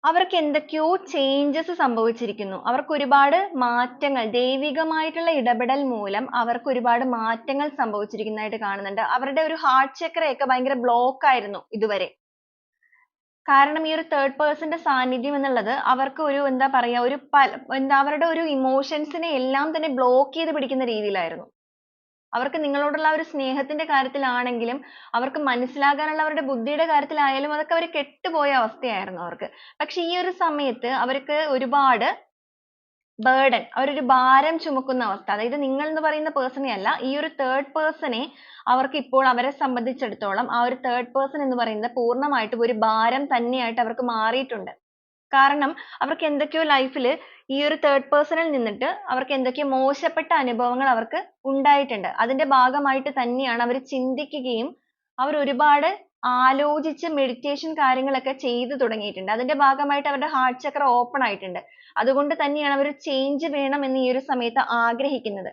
അവർക്ക് എന്തൊക്കെയോ ചേഞ്ചസ് സംഭവിച്ചിരിക്കുന്നു. അവർക്ക് ഒരുപാട് മാറ്റങ്ങൾ ദൈവികമായിട്ടുള്ള ഇടപെടൽ മൂലം അവർക്ക് ഒരുപാട് മാറ്റങ്ങൾ സംഭവിച്ചിരിക്കുന്നതായിട്ട് കാണുന്നുണ്ട്. അവരുടെ ഒരു ഹാർട്ട് ചക്രയൊക്കെ ഭയങ്കര ബ്ലോക്ക് ആയിരുന്നു ഇതുവരെ. കാരണം ഈ ഒരു തേർഡ് പേഴ്സന്റെ സാന്നിധ്യം എന്നുള്ളത് അവർക്ക് ഒരു എന്താ പറയാ ഒരു എന്താ അവരുടെ ഒരു ഇമോഷൻസിനെ എല്ലാം തന്നെ ബ്ലോക്ക് ചെയ്ത് പിടിക്കുന്ന രീതിയിലായിരുന്നു. അവർക്ക് നിങ്ങളോടുള്ള ഒരു സ്നേഹത്തിന്റെ കാര്യത്തിലാണെങ്കിലും അവർക്ക് മനസ്സിലാകാനുള്ള അവരുടെ ബുദ്ധിയുടെ കാര്യത്തിലായാലും അതൊക്കെ അവർ കെട്ടുപോയ അവസ്ഥയായിരുന്നു അവർക്ക്. പക്ഷെ ഈ ഒരു സമയത്ത് അവർക്ക് ഒരുപാട് burden അവരൊരു ഭാരം ചുമക്കുന്ന അവസ്ഥ. അതായത് നിങ്ങൾ എന്ന് പറയുന്ന നെ അല്ല ഈ ഒരു തേർഡ് നെ അവർക്ക് ഇപ്പോൾ അവരെ സംബന്ധിച്ചിടത്തോളം ആ ഒരു തേർഡ് പേഴ്സൺ എന്ന് പറയുന്നത് പൂർണമായിട്ടും ഒരു ഭാരം തന്നെയായിട്ട് അവർക്ക് മാറിയിട്ടുണ്ട്. കാരണം അവർക്ക് എന്തൊക്കെയോ ലൈഫിൽ ഈ ഒരു third person ൽ നിന്നിട്ട് അവർക്ക് എന്തൊക്കെയോ മോശപ്പെട്ട അനുഭവങ്ങൾ അവർക്ക് ഉണ്ടായിട്ടുണ്ട്. അതിന്റെ ഭാഗമായിട്ട് തന്നെയാണ് അവർ ചിന്തിക്കുകയും അവർ ഒരുപാട് ആലോചിച്ച് മെഡിറ്റേഷൻ കാര്യങ്ങളൊക്കെ ചെയ്തു തുടങ്ങിയിട്ടുണ്ട്. അതിന്റെ ഭാഗമായിട്ട് അവരുടെ ഹാർട്ട് ചക്ര ഓപ്പൺ ആയിട്ടുണ്ട്. അതുകൊണ്ട് തന്നെയാണ് അവർ ചേഞ്ച് വേണം എന്ന് ഈ ഒരു സമയത്ത് ആഗ്രഹിക്കുന്നത്.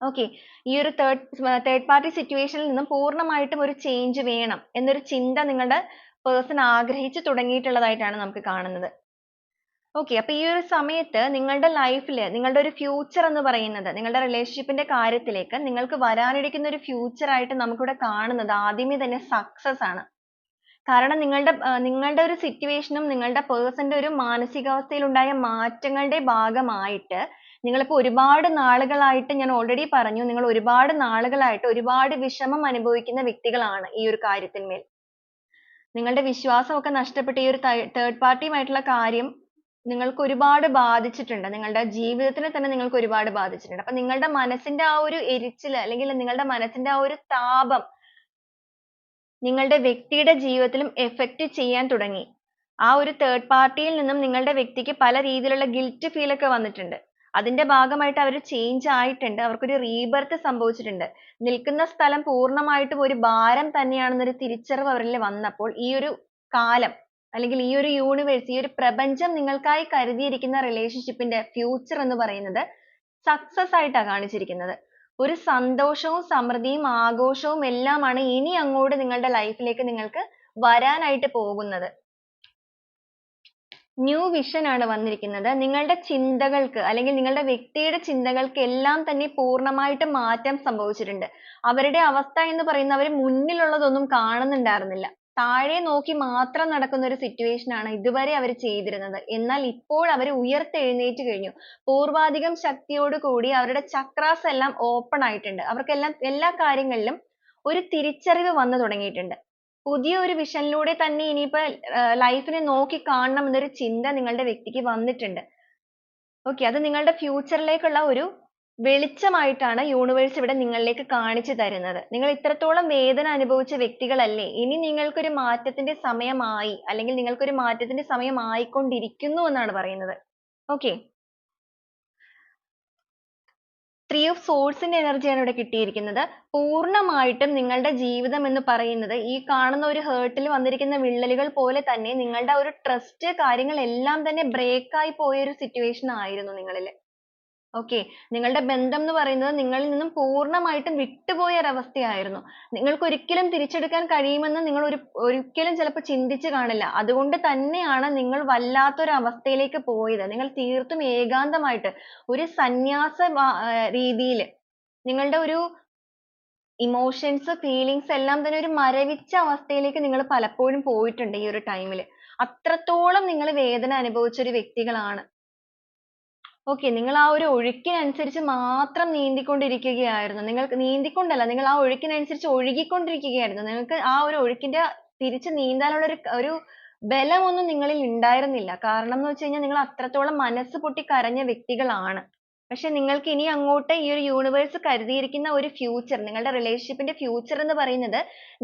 Okay. ഈ ഒരു തേർഡ് തേർഡ് പാർട്ടി സിറ്റുവേഷനിൽ നിന്നും പൂർണമായിട്ടും ഒരു ചേഞ്ച് വേണം എന്നൊരു ചിന്ത നിങ്ങളുടെ person ആഗ്രഹിച്ചു തുടങ്ങിയിട്ടുള്ളതായിട്ടാണ് നമുക്ക് കാണുന്നത്. Okay അപ്പൊ ഈ ഒരു സമയത്ത് നിങ്ങളുടെ life ൽ നിങ്ങളുടെ ഒരു ഫ്യൂച്ചർ എന്ന് പറയുന്നത് നിങ്ങളുടെ റിലേഷൻഷിപ്പിന്റെ ന്റെ കാര്യത്തിലേക്ക് നിങ്ങൾക്ക് വരാനിരിക്കുന്ന ഒരു ഫ്യൂച്ചർ ആയിട്ട് നമുക്കിവിടെ കാണുന്നത് ആദ്യമേ തന്നെ സക്സസ് ആണ്. കാരണം നിങ്ങളുടെ നിങ്ങളുടെ ഒരു സിറ്റുവേഷനും നിങ്ങളുടെ പേഴ്സന്റെ ന്റെ ഒരു മാനസികാവസ്ഥയിലുണ്ടായ മാറ്റങ്ങളുടെ ഭാഗമായിട്ട് നിങ്ങൾ ഇപ്പൊ ഒരുപാട് നാളുകളായിട്ട് ഞാൻ ഓൾറെഡി പറഞ്ഞു നിങ്ങൾ ഒരുപാട് നാളുകളായിട്ട് ഒരുപാട് വിഷമം അനുഭവിക്കുന്ന വ്യക്തികളാണ് ഈ ഒരു കാര്യത്തിന്മേൽ. നിങ്ങളുടെ വിശ്വാസം ഒക്കെ നഷ്ടപ്പെട്ട ഈ ഒരു തേർഡ് പാർട്ടിയുമായിട്ടുള്ള കാര്യം നിങ്ങൾക്ക് ഒരുപാട് ബാധിച്ചിട്ടുണ്ട്. നിങ്ങളുടെ ജീവിതത്തിനെ തന്നെ നിങ്ങൾക്ക് ഒരുപാട് ബാധിച്ചിട്ടുണ്ട്. അപ്പൊ നിങ്ങളുടെ മനസ്സിന്റെ ആ ഒരു എരിച്ചിൽ അല്ലെങ്കിൽ നിങ്ങളുടെ മനസ്സിന്റെ ആ ഒരു താപം നിങ്ങളുടെ വ്യക്തിയുടെ ജീവിതത്തിലും effect ചെയ്യാൻ തുടങ്ങി. ആ ഒരു തേർഡ് പാർട്ടിയിൽ യിൽ നിന്നും നിങ്ങളുടെ വ്യക്തിക്ക് പല രീതിയിലുള്ള ഗിൽറ്റ് ഫീൽ ഒക്കെ വന്നിട്ടുണ്ട്. അതിന്റെ ഭാഗമായിട്ട് അവർ ചേഞ്ച് ആയിട്ടുണ്ട്. അവർക്കൊരു rebirth സംഭവിച്ചിട്ടുണ്ട്. നിൽക്കുന്ന സ്ഥലം പൂർണമായിട്ടും ഒരു ഭാരം തന്നെയാണെന്നൊരു തിരിച്ചറിവ് അവരിൽ വന്നപ്പോൾ ഈ ഒരു കാലം അല്ലെങ്കിൽ ഈ ഒരു യൂണിവേഴ്സ് ഈ ഒരു പ്രപഞ്ചം നിങ്ങൾക്കായി കരുതിയിരിക്കുന്ന റിലേഷൻഷിപ്പിന്റെ ഫ്യൂച്ചർ എന്ന് പറയുന്നത് സക്സസ് ആയിട്ടാണ് കാണിച്ചിരിക്കുന്നത്. ഒരു സന്തോഷവും സമൃദ്ധിയും ആഘോഷവും എല്ലാമാണ് ഇനി അങ്ങോട്ട് നിങ്ങളുടെ ലൈഫിലേക്ക് നിങ്ങൾക്ക് വരാനായിട്ട് പോകുന്നത്. New വിഷൻ ആണ് വന്നിരിക്കുന്നത്. നിങ്ങളുടെ ചിന്തകൾക്ക് അല്ലെങ്കിൽ നിങ്ങളുടെ വ്യക്തിയുടെ ചിന്തകൾക്ക് എല്ലാം തന്നെ പൂർണമായിട്ട് മാറ്റം സംഭവിച്ചിട്ടുണ്ട്. അവരുടെ അവസ്ഥ എന്ന് പറയുന്നത് അവർ മുന്നിലുള്ളതൊന്നും കാണുന്നുണ്ടായിരുന്നില്ല. താഴെ നോക്കി മാത്രം നടക്കുന്ന ഒരു സിറ്റുവേഷൻ ആണ് ഇതുവരെ അവർ ചെയ്തിരുന്നത്. എന്നാൽ ഇപ്പോൾ അവർ ഉയർത്തെഴുന്നേറ്റ് കഴിഞ്ഞു. പൂർവാധികം ശക്തിയോട് കൂടി അവരുടെ ചക്രാസ് എല്ലാം open ആയിട്ടുണ്ട്. അവർക്കെല്ലാം എല്ലാ കാര്യങ്ങളിലും ഒരു തിരിച്ചറിവ് വന്നു തുടങ്ങിയിട്ടുണ്ട്. പുതിയ ഒരു വിഷനിലൂടെ തന്നെ ഇനിയിപ്പോ life നെ നോക്കി കാണണം എന്നൊരു ചിന്ത നിങ്ങളുടെ വ്യക്തിക്ക് വന്നിട്ടുണ്ട്. okay അത് നിങ്ങളുടെ ഫ്യൂച്ചറിലേക്കുള്ള ലേക്കുള്ള ഒരു വെളിച്ചമായിട്ടാണ് യൂണിവേഴ്സ് ഇവിടെ നിങ്ങളിലേക്ക് കാണിച്ചു തരുന്നത്. നിങ്ങൾ ഇത്രത്തോളം വേദന അനുഭവിച്ച വ്യക്തികളല്ലേ ഇനി നിങ്ങൾക്കൊരു മാറ്റത്തിന്റെ സമയമായി അല്ലെങ്കിൽ നിങ്ങൾക്കൊരു മാറ്റത്തിന്റെ സമയം ആയിക്കൊണ്ടിരിക്കുന്നു എന്നാണ് പറയുന്നത്. okay three ഓഫ് swords ന്റെ ആണ് ഇവിടെ കിട്ടിയിരിക്കുന്നത്. പൂർണമായിട്ടും നിങ്ങളുടെ ജീവിതം എന്ന് പറയുന്നത് ഈ കാണുന്ന ഒരു hurt ൽ വന്നിരിക്കുന്ന വിള്ളലുകൾ പോലെ തന്നെ നിങ്ങളുടെ ഒരു ട്രസ്റ്റ് കാര്യങ്ങൾ എല്ലാം തന്നെ break ആയി പോയ ഒരു സിറ്റുവേഷൻ ആയിരുന്നു നിങ്ങളിൽ okay. നിങ്ങളുടെ ബന്ധം എന്ന് പറയുന്നത് നിങ്ങളിൽ നിന്നും പൂർണമായിട്ടും വിട്ടുപോയ ഒരു അവസ്ഥയായിരുന്നു. നിങ്ങൾക്ക് ഒരിക്കലും തിരിച്ചെടുക്കാൻ കഴിയുമെന്ന് നിങ്ങൾ ഒരു ഒരിക്കലും ചിലപ്പോൾ ചിന്തിച്ചു കാണില്ല. അതുകൊണ്ട് തന്നെയാണ് നിങ്ങൾ വല്ലാത്ത ഒരു അവസ്ഥയിലേക്ക് പോയത്. നിങ്ങൾ തീർത്തും ഏകാന്തമായിട്ട് ഒരു സന്യാസ രീതിയിൽ നിങ്ങളുടെ ഒരു emotions ഫീലിങ്സ് എല്ലാം തന്നെ ഒരു മരവിച്ച അവസ്ഥയിലേക്ക് നിങ്ങൾ പലപ്പോഴും പോയിട്ടുണ്ട് ഈ ഒരു ടൈമിൽ അത്രത്തോളം നിങ്ങൾ വേദന അനുഭവിച്ച ഒരു വ്യക്തികളാണ്. Okay നിങ്ങൾ ആ ഒരു ഒഴുക്കിനനുസരിച്ച് മാത്രം നീന്തിക്കൊണ്ടിരിക്കുകയായിരുന്നു നിങ്ങൾക്ക് നീന്തിക്കൊണ്ടല്ല നിങ്ങൾ ആ ഒഴുക്കിനനുസരിച്ച് ഒഴുകിക്കൊണ്ടിരിക്കുകയായിരുന്നു നിങ്ങൾക്ക് ആ ഒരു ഒഴുക്കിന്റെ തിരിച്ചു നീന്താനുള്ള ഒരു ഒരു ബലമൊന്നും നിങ്ങളിൽ ഉണ്ടായിരുന്നില്ല. കാരണം എന്ന് വെച്ച് കഴിഞ്ഞാൽ നിങ്ങൾ അത്രത്തോളം മനസ്സ് പൊട്ടി കരഞ്ഞ വ്യക്തികളാണ്. പക്ഷെ നിങ്ങൾക്ക് ഇനി അങ്ങോട്ട് ഈ ഒരു യൂണിവേഴ്സ് കരുതിയിരിക്കുന്ന ഒരു ഫ്യൂച്ചർ നിങ്ങളുടെ റിലേഷൻഷിപ്പിന്റെ ഫ്യൂച്ചർ എന്ന് പറയുന്നത്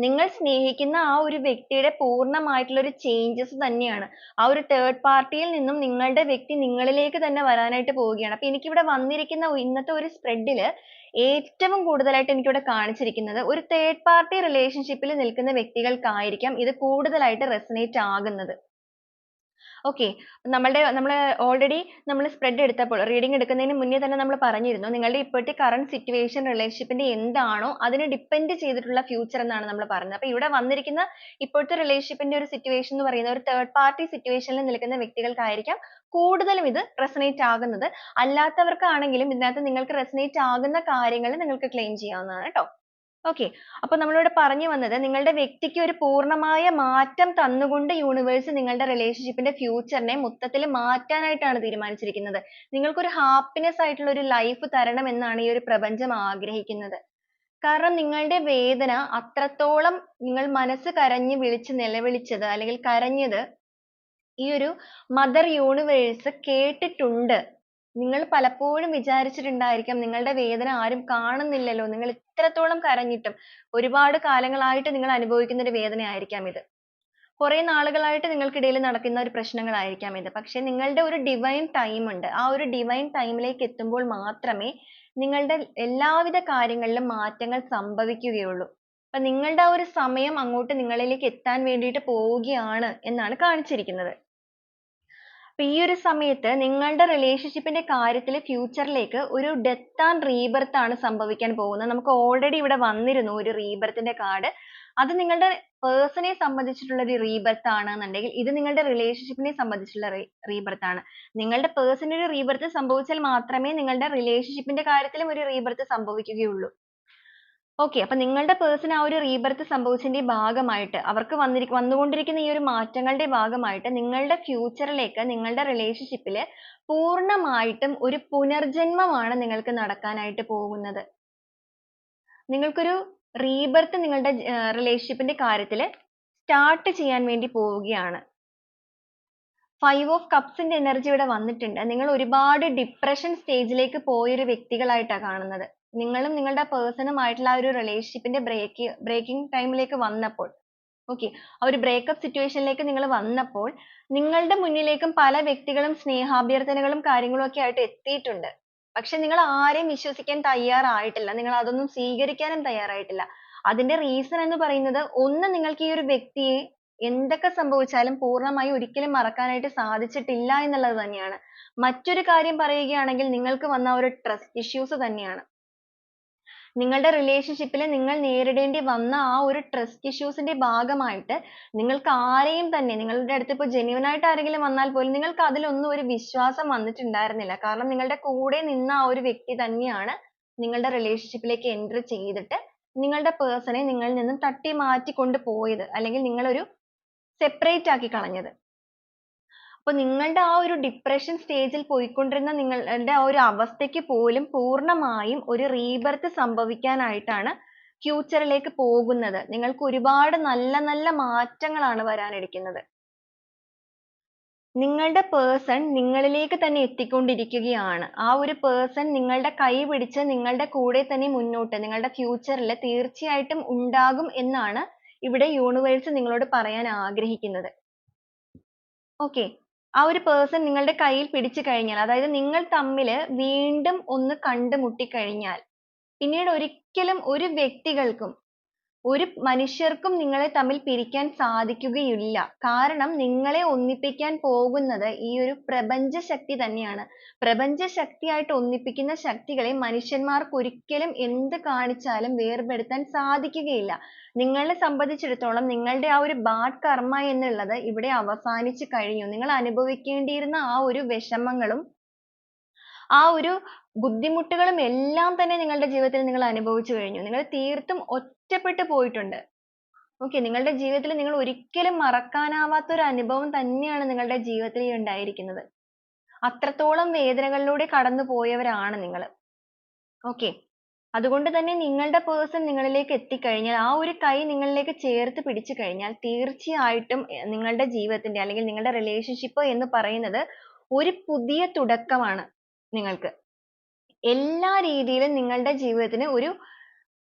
നിങ്ങൾ സ്നേഹിക്കുന്ന ആ ഒരു വ്യക്തിയുടെ പൂർണമായിട്ടുള്ള ഒരു ചേഞ്ചസ് തന്നെയാണ്. ആ ഒരു തേർഡ് പാർട്ടിയിൽ നിന്നും നിങ്ങളുടെ വ്യക്തി നിങ്ങളിലേക്ക് തന്നെ വരാനായിട്ട് പോവുകയാണ്. അപ്പൊ എനിക്കിവിടെ വന്നിരിക്കുന്ന ഇന്നത്തെ ഒരു സ്പ്രെഡിൽ ഏറ്റവും കൂടുതലായിട്ട് എനിക്കിവിടെ കാണിച്ചിരിക്കുന്നത് ഒരു തേർഡ് പാർട്ടി റിലേഷൻഷിപ്പിൽ നിൽക്കുന്ന വ്യക്തികൾക്കായിരിക്കാം ഇത് കൂടുതലായിട്ട് റെസനേറ്റ് ആകുന്നത്. ഓക്കെ നമ്മളുടെ നമ്മൾ ഓൾറെഡി നമ്മൾ സ്പ്രെഡ് എടുത്തപ്പോൾ റീഡിംഗ് എടുക്കുന്നതിന് മുന്നേ തന്നെ നമ്മൾ പറഞ്ഞിരുന്നു നിങ്ങളുടെ ഇപ്പോഴത്തെ കറണ്ട് സിറ്റുവേഷൻ റിലേഷൻഷിപ്പിന്റെ എന്താണോ അതിനെ ഡിപ്പെൻഡ് ചെയ്തിട്ടുള്ള ഫ്യൂച്ചർ എന്നാണ് നമ്മൾ പറഞ്ഞത്. അപ്പോൾ ഇവിടെ വന്നിരിക്കുന്ന ഇപ്പോഴത്തെ റിലേഷൻഷിപ്പിന്റെ ഒരു സിറ്റുവേഷൻ എന്ന് പറയുന്ന ഒരു തേർഡ് പാർട്ടി സിറ്റുവേഷനിൽ നിൽക്കുന്ന വ്യക്തികൾക്കായിരിക്കാം കൂടുതലും ഇത് റെസനേറ്റ് ആകുന്നത്. അല്ലാത്തവർക്കാണെങ്കിലും ഇതിനകത്ത് നിങ്ങൾക്ക് റെസനേറ്റ് ആകുന്ന കാര്യങ്ങൾ നിങ്ങൾക്ക് ക്ലെയിം ചെയ്യാവുന്നതാണ് കേട്ടോ. Okay. അപ്പോൾ നമ്മളിവിടെ പറഞ്ഞു വന്നത് നിങ്ങളുടെ വ്യക്തിക്ക് ഒരു പൂർണമായ മാറ്റം തന്നുകൊണ്ട് യൂണിവേഴ്സ് നിങ്ങളുടെ റിലേഷൻഷിപ്പിന്റെ ഫ്യൂച്ചറിനെ മൊത്തത്തിൽ മാറ്റാനായിട്ടാണ് തീരുമാനിച്ചിരിക്കുന്നത്. നിങ്ങൾക്ക് ഒരു ഹാപ്പിനെസ് ആയിട്ടുള്ള ഒരു ലൈഫ് തരണം എന്നാണ് ഈ ഒരു പ്രപഞ്ചം ആഗ്രഹിക്കുന്നത്. കാരണം നിങ്ങളുടെ വേദന അത്രത്തോളം നിങ്ങൾ മനസ്സ് കരഞ്ഞു വിളിച്ച് നിലവിളിച്ചത് അല്ലെങ്കിൽ കരഞ്ഞത് ഈ ഒരു മദർ യൂണിവേഴ്സ് കേട്ടിട്ടുണ്ട്. നിങ്ങൾ പലപ്പോഴും വിചാരിച്ചിട്ടുണ്ടായിരിക്കാം നിങ്ങളുടെ വേദന ആരും കാണുന്നില്ലല്ലോ. നിങ്ങൾ ഇത്രത്തോളം കരഞ്ഞിട്ടും ഒരുപാട് കാലങ്ങളായിട്ട് നിങ്ങൾ അനുഭവിക്കുന്ന ഒരു വേദനയായിരിക്കാം ഇത്. കുറെ നാളുകളായിട്ട് നിങ്ങൾക്കിടയിൽ നടക്കുന്ന ഒരു പ്രശ്നങ്ങളായിരിക്കാം ഇത്. പക്ഷെ നിങ്ങളുടെ ഒരു ഡിവൈൻ ടൈം ഉണ്ട്. ആ ഒരു ഡിവൈൻ ടൈമിലേക്ക് എത്തുമ്പോൾ മാത്രമേ നിങ്ങളുടെ എല്ലാവിധ കാര്യങ്ങളിലും മാറ്റങ്ങൾ സംഭവിക്കുകയുള്ളൂ. അപ്പൊ നിങ്ങളുടെ ആ ഒരു സമയം അങ്ങോട്ട് നിങ്ങളിലേക്ക് എത്താൻ വേണ്ടിയിട്ട് പോവുകയാണ് എന്നാണ് കാണിച്ചിരിക്കുന്നത്. അപ്പൊ ഈ ഒരു സമയത്ത് നിങ്ങളുടെ റിലേഷൻഷിപ്പിന്റെ കാര്യത്തിൽ ഫ്യൂച്ചറിലേക്ക് ഒരു ഡെത്ത് ആൻഡ് റീബർത്ത് ആണ് സംഭവിക്കാൻ പോകുന്നത്. നമുക്ക് ഓൾറെഡി ഇവിടെ വന്നിരുന്നു ഒരു റീബർത്തിന്റെ കാർഡ്. അത് നിങ്ങളുടെ പേഴ്സണെ സംബന്ധിച്ചിട്ടുള്ള ഒരു റീബർത്ത് ആണെന്നുണ്ടെങ്കിൽ ഇത് നിങ്ങളുടെ റിലേഷൻഷിപ്പിനെ സംബന്ധിച്ചുള്ള റീബർത്ത് ആണ്. നിങ്ങളുടെ പേഴ്സണൽ ഒരു റീബർത്ത് സംഭവിച്ചാൽ മാത്രമേ നിങ്ങളുടെ റിലേഷൻഷിപ്പിന്റെ കാര്യത്തിലും ഒരു റീബർത്ത് സംഭവിക്കുകയുള്ളൂ. Okay അപ്പൊ നിങ്ങളുടെ person ആ ഒരു rebirth സംഭവിച്ചതിന്റെ ഭാഗമായിട്ട് അവർക്ക് വന്നുകൊണ്ടിരിക്കുന്ന ഈ ഒരു മാറ്റങ്ങളുടെ ഭാഗമായിട്ട് നിങ്ങളുടെ future ലേക്ക് നിങ്ങളുടെ റിലേഷൻഷിപ്പിൽ പൂർണമായിട്ടും ഒരു പുനർജന്മമാണ് നിങ്ങൾക്ക് നടക്കാനായിട്ട് പോകുന്നത്. നിങ്ങൾക്കൊരു rebirth നിങ്ങളുടെ റിലേഷൻഷിപ്പിന്റെ ന്റെ കാര്യത്തിൽ start ചെയ്യാൻ വേണ്ടി പോവുകയാണ്. five ഓഫ് കപ്സിന്റെ എനർജി ഇവിടെ വന്നിട്ടുണ്ട്. നിങ്ങൾ ഒരുപാട് ഡിപ്രഷൻ സ്റ്റേജിലേക്ക് ലേക്ക് പോയ ഒരു വ്യക്തികളായിട്ടാണ് കാണുന്നത്. നിങ്ങളും നിങ്ങളുടെ person ആയിട്ടുള്ള ആ ഒരു റിലേഷൻഷിപ്പിന്റെ ന്റെ break breaking time ലേക്ക് വന്നപ്പോൾ okay ആ ഒരു ബ്രേക്കപ്പ് സിറ്റുവേഷനിലേക്ക് ലേക്ക് നിങ്ങൾ വന്നപ്പോൾ നിങ്ങളുടെ മുന്നിലേക്കും പല വ്യക്തികളും സ്നേഹാഭ്യർത്ഥനകളും കാര്യങ്ങളും ഒക്കെ ആയിട്ട് എത്തിയിട്ടുണ്ട്. പക്ഷെ നിങ്ങൾ ആരെയും വിശ്വസിക്കാൻ തയ്യാറായിട്ടില്ല. നിങ്ങൾ അതൊന്നും സ്വീകരിക്കാനും തയ്യാറായിട്ടില്ല. അതിന്റെ റീസൺ എന്ന് പറയുന്നത് ഒന്ന് നിങ്ങൾക്ക് ഈ ഒരു വ്യക്തിയെ എന്തൊക്കെ സംഭവിച്ചാലും പൂർണമായി ഒരിക്കലും മറക്കാനായിട്ട് സാധിച്ചിട്ടില്ല എന്നുള്ളത് തന്നെയാണ്. മറ്റൊരു കാര്യം പറയുകയാണെങ്കിൽ നിങ്ങൾക്ക് വന്ന ഒരു ട്രസ്റ്റ് issues തന്നെയാണ്. നിങ്ങളുടെ relationship ൽ നിങ്ങൾ നേരിടേണ്ടി വന്ന ആ ഒരു ട്രസ്റ്റ് issues ന്റെ ഭാഗമായിട്ട് നിങ്ങൾക്ക് ആരെയും തന്നെ നിങ്ങളുടെ അടുത്ത് ഇപ്പോൾ genuine ആയിട്ട് ആരെങ്കിലും വന്നാൽ പോലും നിങ്ങൾക്ക് അതിലൊന്നും ഒരു വിശ്വാസം വന്നിട്ടുണ്ടായിരുന്നില്ല. കാരണം നിങ്ങളുടെ കൂടെ നിന്ന ആ ഒരു വ്യക്തി തന്നെയാണ് നിങ്ങളുടെ റിലേഷൻഷിപ്പിലേക്ക് ലേക്ക് enter ചെയ്തിട്ട് നിങ്ങളുടെ നെ നിങ്ങളിൽ നിന്നും തട്ടി മാറ്റി കൊണ്ട് പോയത് അല്ലെങ്കിൽ നിങ്ങൾ ഒരു ആക്കി കളഞ്ഞത്. അപ്പൊ നിങ്ങളുടെ ആ ഒരു ഡിപ്രഷൻ സ്റ്റേജിൽ പോയിക്കൊണ്ടിരുന്ന നിങ്ങളുടെ ആ ഒരു അവസ്ഥയ്ക്ക് പോലും പൂർണമായും ഒരു റീബർത്ത് സംഭവിക്കാനായിട്ടാണ് ഫ്യൂച്ചറിലേക്ക് ലേക്ക് പോകുന്നത്. നിങ്ങൾക്ക് ഒരുപാട് നല്ല നല്ല മാറ്റങ്ങളാണ് വരാനിരിക്കുന്നത്. നിങ്ങളുടെ പേഴ്സൺ നിങ്ങളിലേക്ക് തന്നെ എത്തിക്കൊണ്ടിരിക്കുകയാണ്. ആ ഒരു പേഴ്സൺ നിങ്ങളുടെ കൈ പിടിച്ച് നിങ്ങളുടെ കൂടെ തന്നെ മുന്നോട്ട് നിങ്ങളുടെ ഫ്യൂച്ചറിൽ തീർച്ചയായിട്ടും ഉണ്ടാകും എന്നാണ് ഇവിടെ യൂണിവേഴ്സ് നിങ്ങളോട് പറയാൻ ആഗ്രഹിക്കുന്നത്. okay ആ ഒരു person നിങ്ങളുടെ കയ്യിൽ പിടിച്ചു കഴിഞ്ഞാൽ അതായത് നിങ്ങൾ തമ്മിൽ വീണ്ടും ഒന്ന് കണ്ടുമുട്ടി കഴിഞ്ഞാൽ പിന്നീട് ഒരിക്കലും ഒരു വ്യക്തികൾക്കും ഒരു മനുഷ്യർക്കും നിങ്ങളെ തമ്മിൽ പിരിക്കാൻ സാധിക്കുകയില്ല. കാരണം നിങ്ങളെ ഒന്നിപ്പിക്കാൻ പോകുന്നത് ഈ ഒരു പ്രപഞ്ച ശക്തി തന്നെയാണ്. പ്രപഞ്ച ശക്തിയായിട്ട് ഒന്നിപ്പിക്കുന്ന ശക്തികളെ മനുഷ്യന്മാർക്ക് ഒരിക്കലും എന്ത് കാണിച്ചാലും വേർപെടുത്താൻ സാധിക്കുകയില്ല. നിങ്ങളെ സംബന്ധിച്ചിടത്തോളം നിങ്ങളുടെ ആ ഒരു ബാഡ് കർമ്മ എന്നുള്ളത് ഇവിടെ അവസാനിച്ചു കഴിഞ്ഞു. നിങ്ങൾ അനുഭവിക്കേണ്ടിയിരുന്ന ആ ഒരു വിഷമങ്ങളും ആ ഒരു ബുദ്ധിമുട്ടുകളും എല്ലാം തന്നെ നിങ്ങളുടെ ജീവിതത്തിൽ നിങ്ങൾ അനുഭവിച്ചു കഴിഞ്ഞു. നിങ്ങൾ തീർത്തും ഒറ്റപ്പെട്ടു പോയിട്ടുണ്ട്. okay നിങ്ങളുടെ ജീവിതത്തിൽ നിങ്ങൾ ഒരിക്കലും മറക്കാനാവാത്ത ഒരു അനുഭവം തന്നെയാണ് നിങ്ങളുടെ ജീവിതത്തിൽ ഉണ്ടായിരിക്കുന്നത്. അത്രത്തോളം വേദനകളിലൂടെ കടന്നു പോയവരാണ് നിങ്ങൾ. okay അതുകൊണ്ട് തന്നെ നിങ്ങളുടെ പേഴ്സൺ നിങ്ങളിലേക്ക് എത്തിക്കഴിഞ്ഞാൽ ആ ഒരു കൈ നിങ്ങളിലേക്ക് ചേർത്ത് പിടിച്ചു കഴിഞ്ഞാൽ തീർച്ചയായിട്ടും നിങ്ങളുടെ ജീവിതത്തിന്റെ അല്ലെങ്കിൽ നിങ്ങളുടെ റിലേഷൻഷിപ്പ് എന്ന് പറയുന്നത് ഒരു പുതിയ തുടക്കമാണ് നിങ്ങൾക്ക്. എല്ലാ രീതിയിലും നിങ്ങളുടെ ജീവിതത്തിന് ഒരു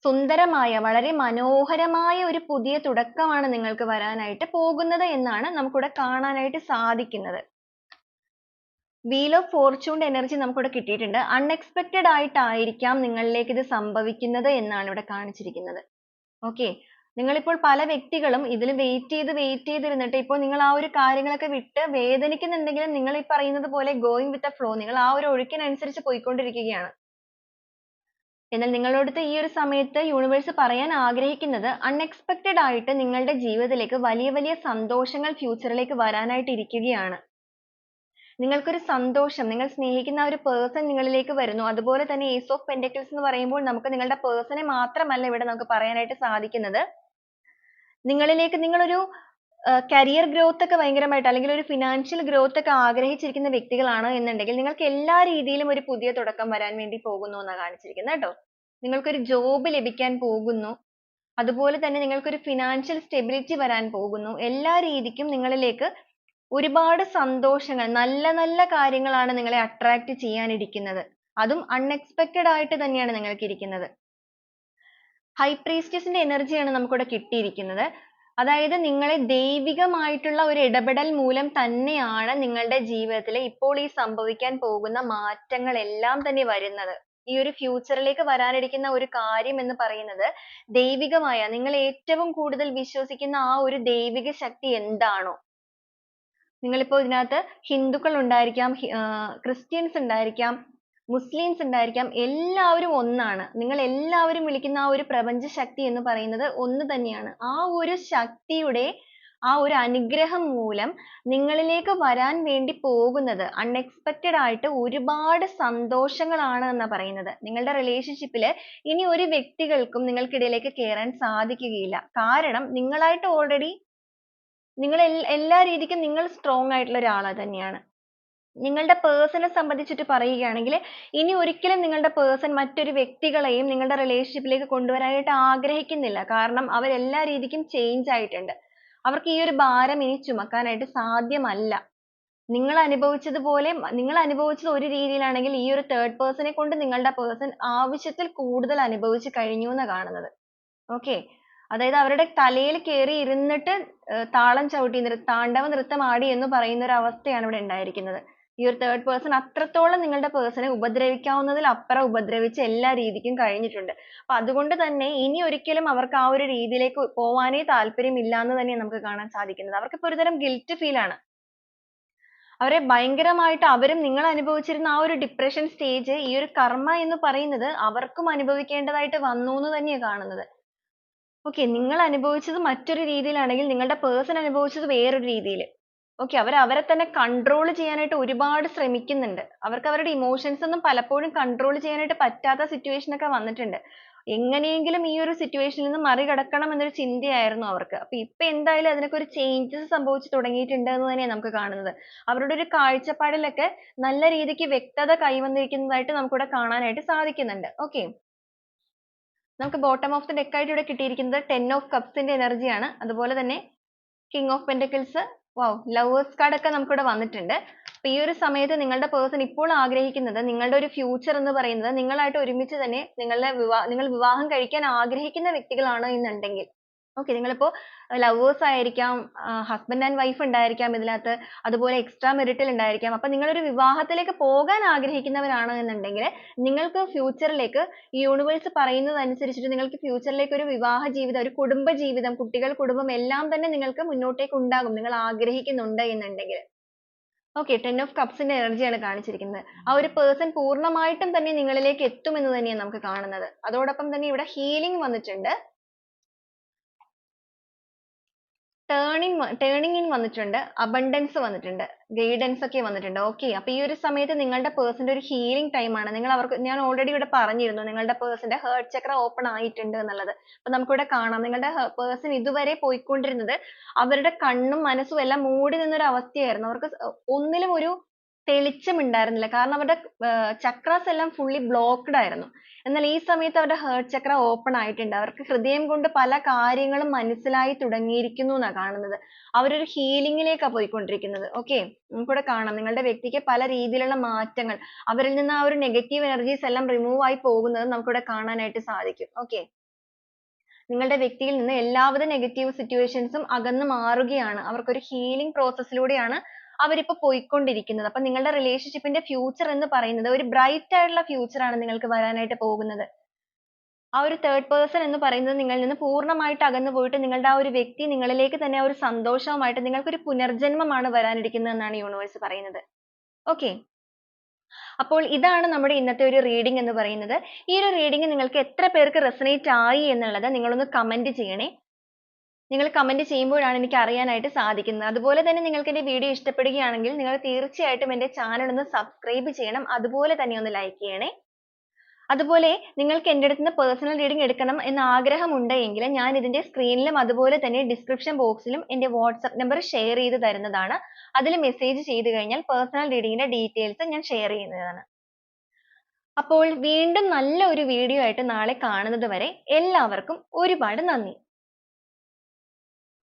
സുന്ദരമായ വളരെ മനോഹരമായ ഒരു പുതിയ തുടക്കമാണ് നിങ്ങൾക്ക് വരാനായിട്ട് പോകുന്നത് എന്നാണ് നമുക്കിവിടെ കാണാനായിട്ട് സാധിക്കുന്നത്. വീൽ ഓഫ് ഫോർച്യൂണിന്റെ എനർജി നമുക്കിവിടെ കിട്ടിയിട്ടുണ്ട്. അൺഎക്സ്പെക്റ്റഡ് ആയിട്ടായിരിക്കാം നിങ്ങളിലേക്ക് ഇത് സംഭവിക്കുന്നത് എന്നാണ് ഇവിടെ കാണിച്ചിരിക്കുന്നത്. ഓക്കെ നിങ്ങളിപ്പോൾ പല വ്യക്തികളും ഇതിൽ വെയിറ്റ് ചെയ്ത് വെയിറ്റ് ചെയ്തിരുന്നിട്ട് ഇപ്പോൾ നിങ്ങൾ ആ ഒരു കാര്യങ്ങളൊക്കെ വിട്ട് വേദനിക്കുന്നുണ്ടെങ്കിലും നിങ്ങൾ ഈ പറയുന്നത് പോലെ ഗോയിങ് വിത്ത് ദ ഫ്ലോ നിങ്ങൾ ആ ഒരു ഒഴുക്കിനനുസരിച്ച് പോയിക്കൊണ്ടിരിക്കുകയാണ്. എന്നാൽ നിങ്ങളോടത്ത് ഈ ഒരു സമയത്ത് യൂണിവേഴ്സ് പറയാൻ ആഗ്രഹിക്കുന്നത് അൺഎക്സ്പെക്റ്റഡ് ആയിട്ട് നിങ്ങളുടെ ജീവിതത്തിലേക്ക് വലിയ വലിയ സന്തോഷങ്ങൾ ഫ്യൂച്ചറിലേക്ക് വരാനായിട്ട് ഇരിക്കുകയാണ്. നിങ്ങൾക്കൊരു സന്തോഷം നിങ്ങൾ സ്നേഹിക്കുന്ന ഒരു പേഴ്സൺ നിങ്ങളിലേക്ക് വരുന്നു. അതുപോലെ തന്നെ ഏസ് ഓഫ് പെൻഡക്കിൾസ് എന്ന് പറയുമ്പോൾ നമുക്ക് നിങ്ങളുടെ പേഴ്സണെ മാത്രമല്ല ഇവിടെ നമുക്ക് പറയാനായിട്ട് സാധിക്കുന്നത്. നിങ്ങളിലേക്ക് നിങ്ങളൊരു ആഹ് ഗ്രോത്ത് ഒക്കെ ഭയങ്കരമായിട്ട് അല്ലെങ്കിൽ ഒരു ഫിനാൻഷ്യൽ ഗ്രോത്ത് ഒക്കെ ആഗ്രഹിച്ചിരിക്കുന്ന വ്യക്തികളാണ് എന്നുണ്ടെങ്കിൽ നിങ്ങൾക്ക് എല്ലാ രീതിയിലും ഒരു പുതിയ തുടക്കം വരാൻ വേണ്ടി പോകുന്നു എന്നാണ് കാണിച്ചിരിക്കുന്നത് കേട്ടോ. നിങ്ങൾക്കൊരു ജോബ് ലഭിക്കാൻ പോകുന്നു. അതുപോലെ തന്നെ നിങ്ങൾക്കൊരു ഫിനാൻഷ്യൽ സ്റ്റെബിലിറ്റി വരാൻ പോകുന്നു. എല്ലാ രീതിക്കും നിങ്ങളിലേക്ക് ഒരുപാട് സന്തോഷങ്ങൾ നല്ല നല്ല കാര്യങ്ങളാണ് നിങ്ങളെ attract ചെയ്യാനിരിക്കുന്നത്. അതും unexpected ആയിട്ട് തന്നെയാണ് നിങ്ങൾക്ക് ഇരിക്കുന്നത് high priestess ന്റെ ആണ് നമുക്കിവിടെ കിട്ടിയിരിക്കുന്നത്. അതായത് നിങ്ങളെ ദൈവികമായിട്ടുള്ള ഒരു ഇടപെടൽ മൂലം തന്നെയാണ് നിങ്ങളുടെ ജീവിതത്തിൽ ഇപ്പോൾ ഈ സംഭവിക്കാൻ പോകുന്ന മാറ്റങ്ങൾ എല്ലാം തന്നെ വരുന്നത്. ഈ ഒരു ഫ്യൂച്ചറിലേക്ക് ലേക്ക് വരാനിരിക്കുന്ന ഒരു കാര്യം എന്ന് പറയുന്നത് ദൈവികമായ നിങ്ങൾ ഏറ്റവും കൂടുതൽ വിശ്വസിക്കുന്ന ആ ഒരു ദൈവിക ശക്തി എന്താണോ? നിങ്ങളിപ്പോ ഇതിനകത്ത് ഹിന്ദുക്കൾ ഉണ്ടായിരിക്കാം ക്രിസ്ത്യൻസ് ഉണ്ടായിരിക്കാം മുസ്ലിംസ് ഉണ്ടായിരിക്കാം. എല്ലാവരും ഒന്നാണ്. നിങ്ങൾ എല്ലാവരും വിളിക്കുന്ന ആ ഒരു പ്രപഞ്ച ശക്തി എന്ന് പറയുന്നത് ഒന്ന് തന്നെയാണ്. ആ ഒരു ശക്തിയുടെ ആ ഒരു അനുഗ്രഹം മൂലം നിങ്ങളിലേക്ക് വരാൻ വേണ്ടി പോകുന്നത് അൺഎക്സ്പെക്റ്റഡ് ആയിട്ട് ഒരുപാട് സന്തോഷങ്ങളാണ് എന്നാ പറയുന്നത്. നിങ്ങളുടെ റിലേഷൻഷിപ്പിൽ ഇനി ഒരു വ്യക്തികൾക്കും നിങ്ങൾക്കിടയിലേക്ക് കയറാൻ സാധിക്കുകയില്ല. കാരണം നിങ്ങളായിട്ട് ഓൾറെഡി നിങ്ങൾ എല്ലാ രീതിക്കും നിങ്ങൾ സ്ട്രോങ് ആയിട്ടുള്ള ഒരാളാ തന്നെയാണ്. നിങ്ങളുടെ പേഴ്സണെ സംബന്ധിച്ചിട്ട് പറയുകയാണെങ്കിൽ ഇനി ഒരിക്കലും നിങ്ങളുടെ പേഴ്സൺ മറ്റൊരു വ്യക്തികളെയും നിങ്ങളുടെ റിലേഷൻഷിപ്പിലേക്ക് ലേക്ക് കൊണ്ടുവരാനായിട്ട് ആഗ്രഹിക്കുന്നില്ല. കാരണം അവരെല്ലാ രീതിക്കും ചേഞ്ച് ആയിട്ടുണ്ട്. അവർക്ക് ഈ ഒരു ഭാരം ഇനി ചുമക്കാനായിട്ട് സാധ്യമല്ല. നിങ്ങൾ അനുഭവിച്ചതുപോലെ നിങ്ങൾ അനുഭവിച്ചത് ഒരു രീതിയിലാണെങ്കിൽ ഈ ഒരു തേർഡ് പേഴ്സണെ കൊണ്ട് നിങ്ങളുടെ പേഴ്സൺ ആവശ്യത്തിൽ കൂടുതൽ അനുഭവിച്ച് കഴിഞ്ഞു എന്ന് കാണുന്നത്. ഓക്കെ? അതായത് അവരുടെ തലയിൽ കയറി ഇരുന്നിട്ട് താളം ചവിട്ടി താണ്ഡവ നൃത്തം ആടി എന്ന് പറയുന്ന ഒരു അവസ്ഥയാണ് ഇവിടെ ഉണ്ടായിരിക്കുന്നത്. ഈ ഒരു third person അത്രത്തോളം നിങ്ങളുടെ person നെ ഉപദ്രവിക്കാവുന്നതിൽ അപ്പുറം ഉപദ്രവിച്ച് എല്ലാ രീതിക്കും കഴിഞ്ഞിട്ടുണ്ട്. അപ്പൊ അതുകൊണ്ട് തന്നെ ഇനി ഒരിക്കലും അവർക്ക് ആ ഒരു രീതിയിലേക്ക് പോവാനേ താല്പര്യമില്ല എന്ന് തന്നെ നമുക്ക് കാണാൻ സാധിക്കുന്നത്. അവർക്ക് ഇപ്പോ ഒരുതരം guilt feel ആണ്. അവരെ ഭയങ്കരമായിട്ട് അവരും നിങ്ങൾ അനുഭവിച്ചിരുന്ന ആ ഒരു depression stage ഈ ഒരു കർമ്മ എന്ന് പറയുന്നത് അവർക്കും അനുഭവിക്കേണ്ടതായിട്ട് വന്നു എന്ന് തന്നെയാണ് കാണുന്നത്. Okay നിങ്ങൾ അനുഭവിച്ചത് മറ്റൊരു രീതിയിലാണെങ്കിൽ നിങ്ങളുടെ person അനുഭവിച്ചത് വേറൊരു രീതിയിൽ okay അവർ അവരെ തന്നെ കൺട്രോൾ ചെയ്യാനായിട്ട് ഒരുപാട് ശ്രമിക്കുന്നുണ്ട്. അവർക്ക് അവരുടെ ഇമോഷൻസ് ഒന്നും പലപ്പോഴും കൺട്രോൾ ചെയ്യാനായിട്ട് പറ്റാത്ത സിറ്റുവേഷൻ ഒക്കെ വന്നിട്ടുണ്ട്. എങ്ങനെയെങ്കിലും ഈ ഒരു സിറ്റുവേഷനിൽ നിന്ന് മറികടക്കണം എന്നൊരു ചിന്തയായിരുന്നു അവർക്ക്. അപ്പൊ ഇപ്പൊ എന്തായാലും അതിനൊക്കെ ഒരു ചേഞ്ചസ് സംഭവിച്ചു തുടങ്ങിയിട്ടുണ്ട് എന്ന് തന്നെയാണ് നമുക്ക് കാണുന്നത്. അവരുടെ ഒരു കാഴ്ചപ്പാടിലൊക്കെ നല്ല രീതിക്ക് വ്യക്തത കൈവന്നിരിക്കുന്നതായിട്ട് നമുക്കിവിടെ കാണാനായിട്ട് സാധിക്കുന്നുണ്ട്. ഓക്കെ നമുക്ക് ബോട്ടം ഓഫ് ദി ഡെക്കായിട്ട് ഇവിടെ കിട്ടിയിരിക്കുന്നത് ടെൻ ഓഫ് കപ്സിന്റെ എനർജിയാണ് അതുപോലെ തന്നെ king of pentacles wow lovers card ഒക്കെ നമുക്കിവിടെ വന്നിട്ടുണ്ട്. അപ്പൊ ഈ ഒരു സമയത്ത് നിങ്ങളുടെ പേഴ്സൺ ഇപ്പോൾ ആഗ്രഹിക്കുന്നത് നിങ്ങളുടെ ഒരു ഫ്യൂച്ചർ എന്ന് പറയുന്നത് നിങ്ങളായിട്ട് ഒരുമിച്ച് തന്നെ നിങ്ങളുടെ വിവാ നിങ്ങൾ വിവാഹം കഴിക്കാൻ ആഗ്രഹിക്കുന്ന വ്യക്തികളാണ് എന്നുണ്ടെങ്കിൽ. Okay നിങ്ങളിപ്പോൾ ലവേഴ്സ് ആയിരിക്കാം ഹസ്ബൻഡ് ആൻഡ് വൈഫ് ഉണ്ടായിരിക്കാം ഇതിനകത്ത് അതുപോലെ എക്സ്ട്രാ marital ഉണ്ടായിരിക്കാം. അപ്പോൾ നിങ്ങൾ ഒരു വിവാഹത്തിലേക്ക് പോകാൻ ആഗ്രഹിക്കുന്നവരാണ് എന്നുണ്ടെങ്കിൽ നിങ്ങൾക്ക് ഫ്യൂച്ചറിലേക്ക് ലേക്ക് ഈ universe പറയുന്നത് അനുസരിച്ചിട്ട് നിങ്ങൾക്ക് ഫ്യൂച്ചറിലേക്ക് ലേക്ക് ഒരു വിവാഹ ജീവിതം ഒരു കുടുംബ ജീവിതം കുട്ടികൾ കുടുംബം എല്ലാം തന്നെ നിങ്ങൾക്ക് മുന്നോട്ടേക്ക് ഉണ്ടാകും നിങ്ങൾ ആഗ്രഹിക്കുന്നുണ്ട് എന്നുണ്ടെങ്കിൽ. Okay ten of cups ന്റെ energy ആണ് കാണിച്ചിരിക്കുന്നത്. ആ ഒരു പേഴ്സൺ പൂർണമായിട്ടും തന്നെ നിങ്ങളിലേക്ക് എത്തും എന്ന് തന്നെയാണ് നമുക്ക് കാണുന്നത്. അതോടൊപ്പം തന്നെ ഇവിടെ ഹീലിംഗ് വന്നിട്ടുണ്ട്. Turning ടേണിങ് ഇൻ വന്നിട്ടുണ്ട് അബണ്ടൻസ് വന്നിട്ടുണ്ട് ഗൈഡൻസ് ഒക്കെ വന്നിട്ടുണ്ട്. ഓക്കെ അപ്പൊ ഈ ഒരു സമയത്ത് നിങ്ങളുടെ person ഒരു ഹീലിംഗ് ടൈമാണ് നിങ്ങൾ അവർക്ക് ഞാൻ ഓൾറെഡി ഇവിടെ പറഞ്ഞിരുന്നു നിങ്ങളുടെ പേഴ്സന്റെ ഹേർട്ട് ചക്ര ഓപ്പൺ ആയിട്ടുണ്ട് എന്നുള്ളത്. അപ്പൊ നമുക്കിവിടെ കാണാം. നിങ്ങളുടെ പേഴ്സൺ ഇതുവരെ പോയിക്കൊണ്ടിരുന്നത് അവരുടെ കണ്ണും മനസ്സും എല്ലാം മൂടി നിന്ന ഒരു അവസ്ഥയായിരുന്നു അവർക്ക് ഒന്നിലും ഒരു തെളിച്ചം ഉണ്ടായിരുന്നില്ല കാരണം അവരുടെ ചക്രാസ് എല്ലാം ഫുള്ളി ബ്ലോക്ക്ഡ് ആയിരുന്നു. എന്നാൽ ഈ സമയത്ത് അവരുടെ ഹേർട്ട് ചക്ര ഓപ്പൺ ആയിട്ടുണ്ട്. അവർക്ക് ഹൃദയം കൊണ്ട് പല കാര്യങ്ങളും മനസ്സിലായി തുടങ്ങിയിരിക്കുന്നു എന്നാണ് കാണുന്നത്. അവരൊരു ഹീലിംഗിലേക്കാണ് ലേക്കാ പോയിക്കൊണ്ടിരിക്കുന്നത്. ഓക്കെ നമുക്കിവിടെ കാണാം. നിങ്ങളുടെ വ്യക്തിക്ക് പല രീതിയിലുള്ള മാറ്റങ്ങൾ അവരിൽ നിന്ന് ആ ഒരു നെഗറ്റീവ് എനർജീസ് എല്ലാം റിമൂവ് ആയി പോകുന്നത് നമുക്കിവിടെ കാണാനായിട്ട് സാധിക്കും. ഓക്കെ നിങ്ങളുടെ വ്യക്തിയിൽ നിന്ന് എല്ലാവിധ നെഗറ്റീവ് സിറ്റുവേഷൻസും അകന്നു മാറുകയാണ്. അവർക്കൊരു ഹീലിംഗ് പ്രോസസ്സിലൂടെയാണ് അവരിപ്പോ പോയിക്കൊണ്ടിരിക്കുന്നത്. അപ്പൊ നിങ്ങളുടെ relationship ന്റെ future എന്ന് പറയുന്നത് ഒരു bright ആയിട്ടുള്ള future ആണ് നിങ്ങൾക്ക് വരാനായിട്ട് പോകുന്നത്. ആ ഒരു third person എന്ന് പറയുന്നത് നിങ്ങളിൽ നിന്ന് പൂർണമായിട്ട് അകന്നു പോയിട്ട് നിങ്ങളുടെ ആ ഒരു വ്യക്തി നിങ്ങളിലേക്ക് തന്നെ ആ ഒരു സന്തോഷവുമായിട്ട് നിങ്ങൾക്ക് ഒരു പുനർജന്മമാണ് വരാനിരിക്കുന്നത് എന്നാണ് universe പറയുന്നത്. Okay? അപ്പോൾ ഇതാണ് നമ്മുടെ ഇന്നത്തെ ഒരു reading എന്ന് പറയുന്നത്. ഈ ഒരു reading നിങ്ങൾക്ക് എത്ര പേർക്ക് resonate ആയി എന്നുള്ളത് നിങ്ങൾ ഒന്ന് comment ചെയ്യണേ. നിങ്ങൾ കമന്റ് ചെയ്യുമ്പോഴാണ് എനിക്ക് അറിയാനായിട്ട് സാധിക്കുന്നത്. അതുപോലെ തന്നെ നിങ്ങൾക്ക് എന്റെ വീഡിയോ ഇഷ്ടപ്പെടുകയാണെങ്കിൽ നിങ്ങൾ തീർച്ചയായിട്ടും എന്റെ ചാനൽ ഒന്ന് സബ്സ്ക്രൈബ് ചെയ്യണം. അതുപോലെ തന്നെ ഒന്ന് ലൈക്ക് ചെയ്യണേ. അതുപോലെ നിങ്ങൾക്ക് എന്റെ അടുത്ത് നിന്ന് പേഴ്സണൽ റീഡിംഗ് എടുക്കണം എന്ന് ആഗ്രഹമുണ്ട് ഞാൻ ഇതിന്റെ സ്ക്രീനിലും അതുപോലെ തന്നെ ഡിസ്ക്രിപ്ഷൻ ബോക്സിലും എന്റെ വാട്സപ്പ് നമ്പർ ഷെയർ ചെയ്ത് തരുന്നതാണ്. അതിൽ മെസ്സേജ് ചെയ്തു കഴിഞ്ഞാൽ പേഴ്സണൽ റീഡിങ്ങിന്റെ ഡീറ്റെയിൽസ് ഞാൻ ഷെയർ ചെയ്യുന്നതാണ്. അപ്പോൾ വീണ്ടും നല്ല ഒരു വീഡിയോ ആയിട്ട് നാളെ കാണുന്നത് വരെ എല്ലാവർക്കും ഒരുപാട് നന്ദി.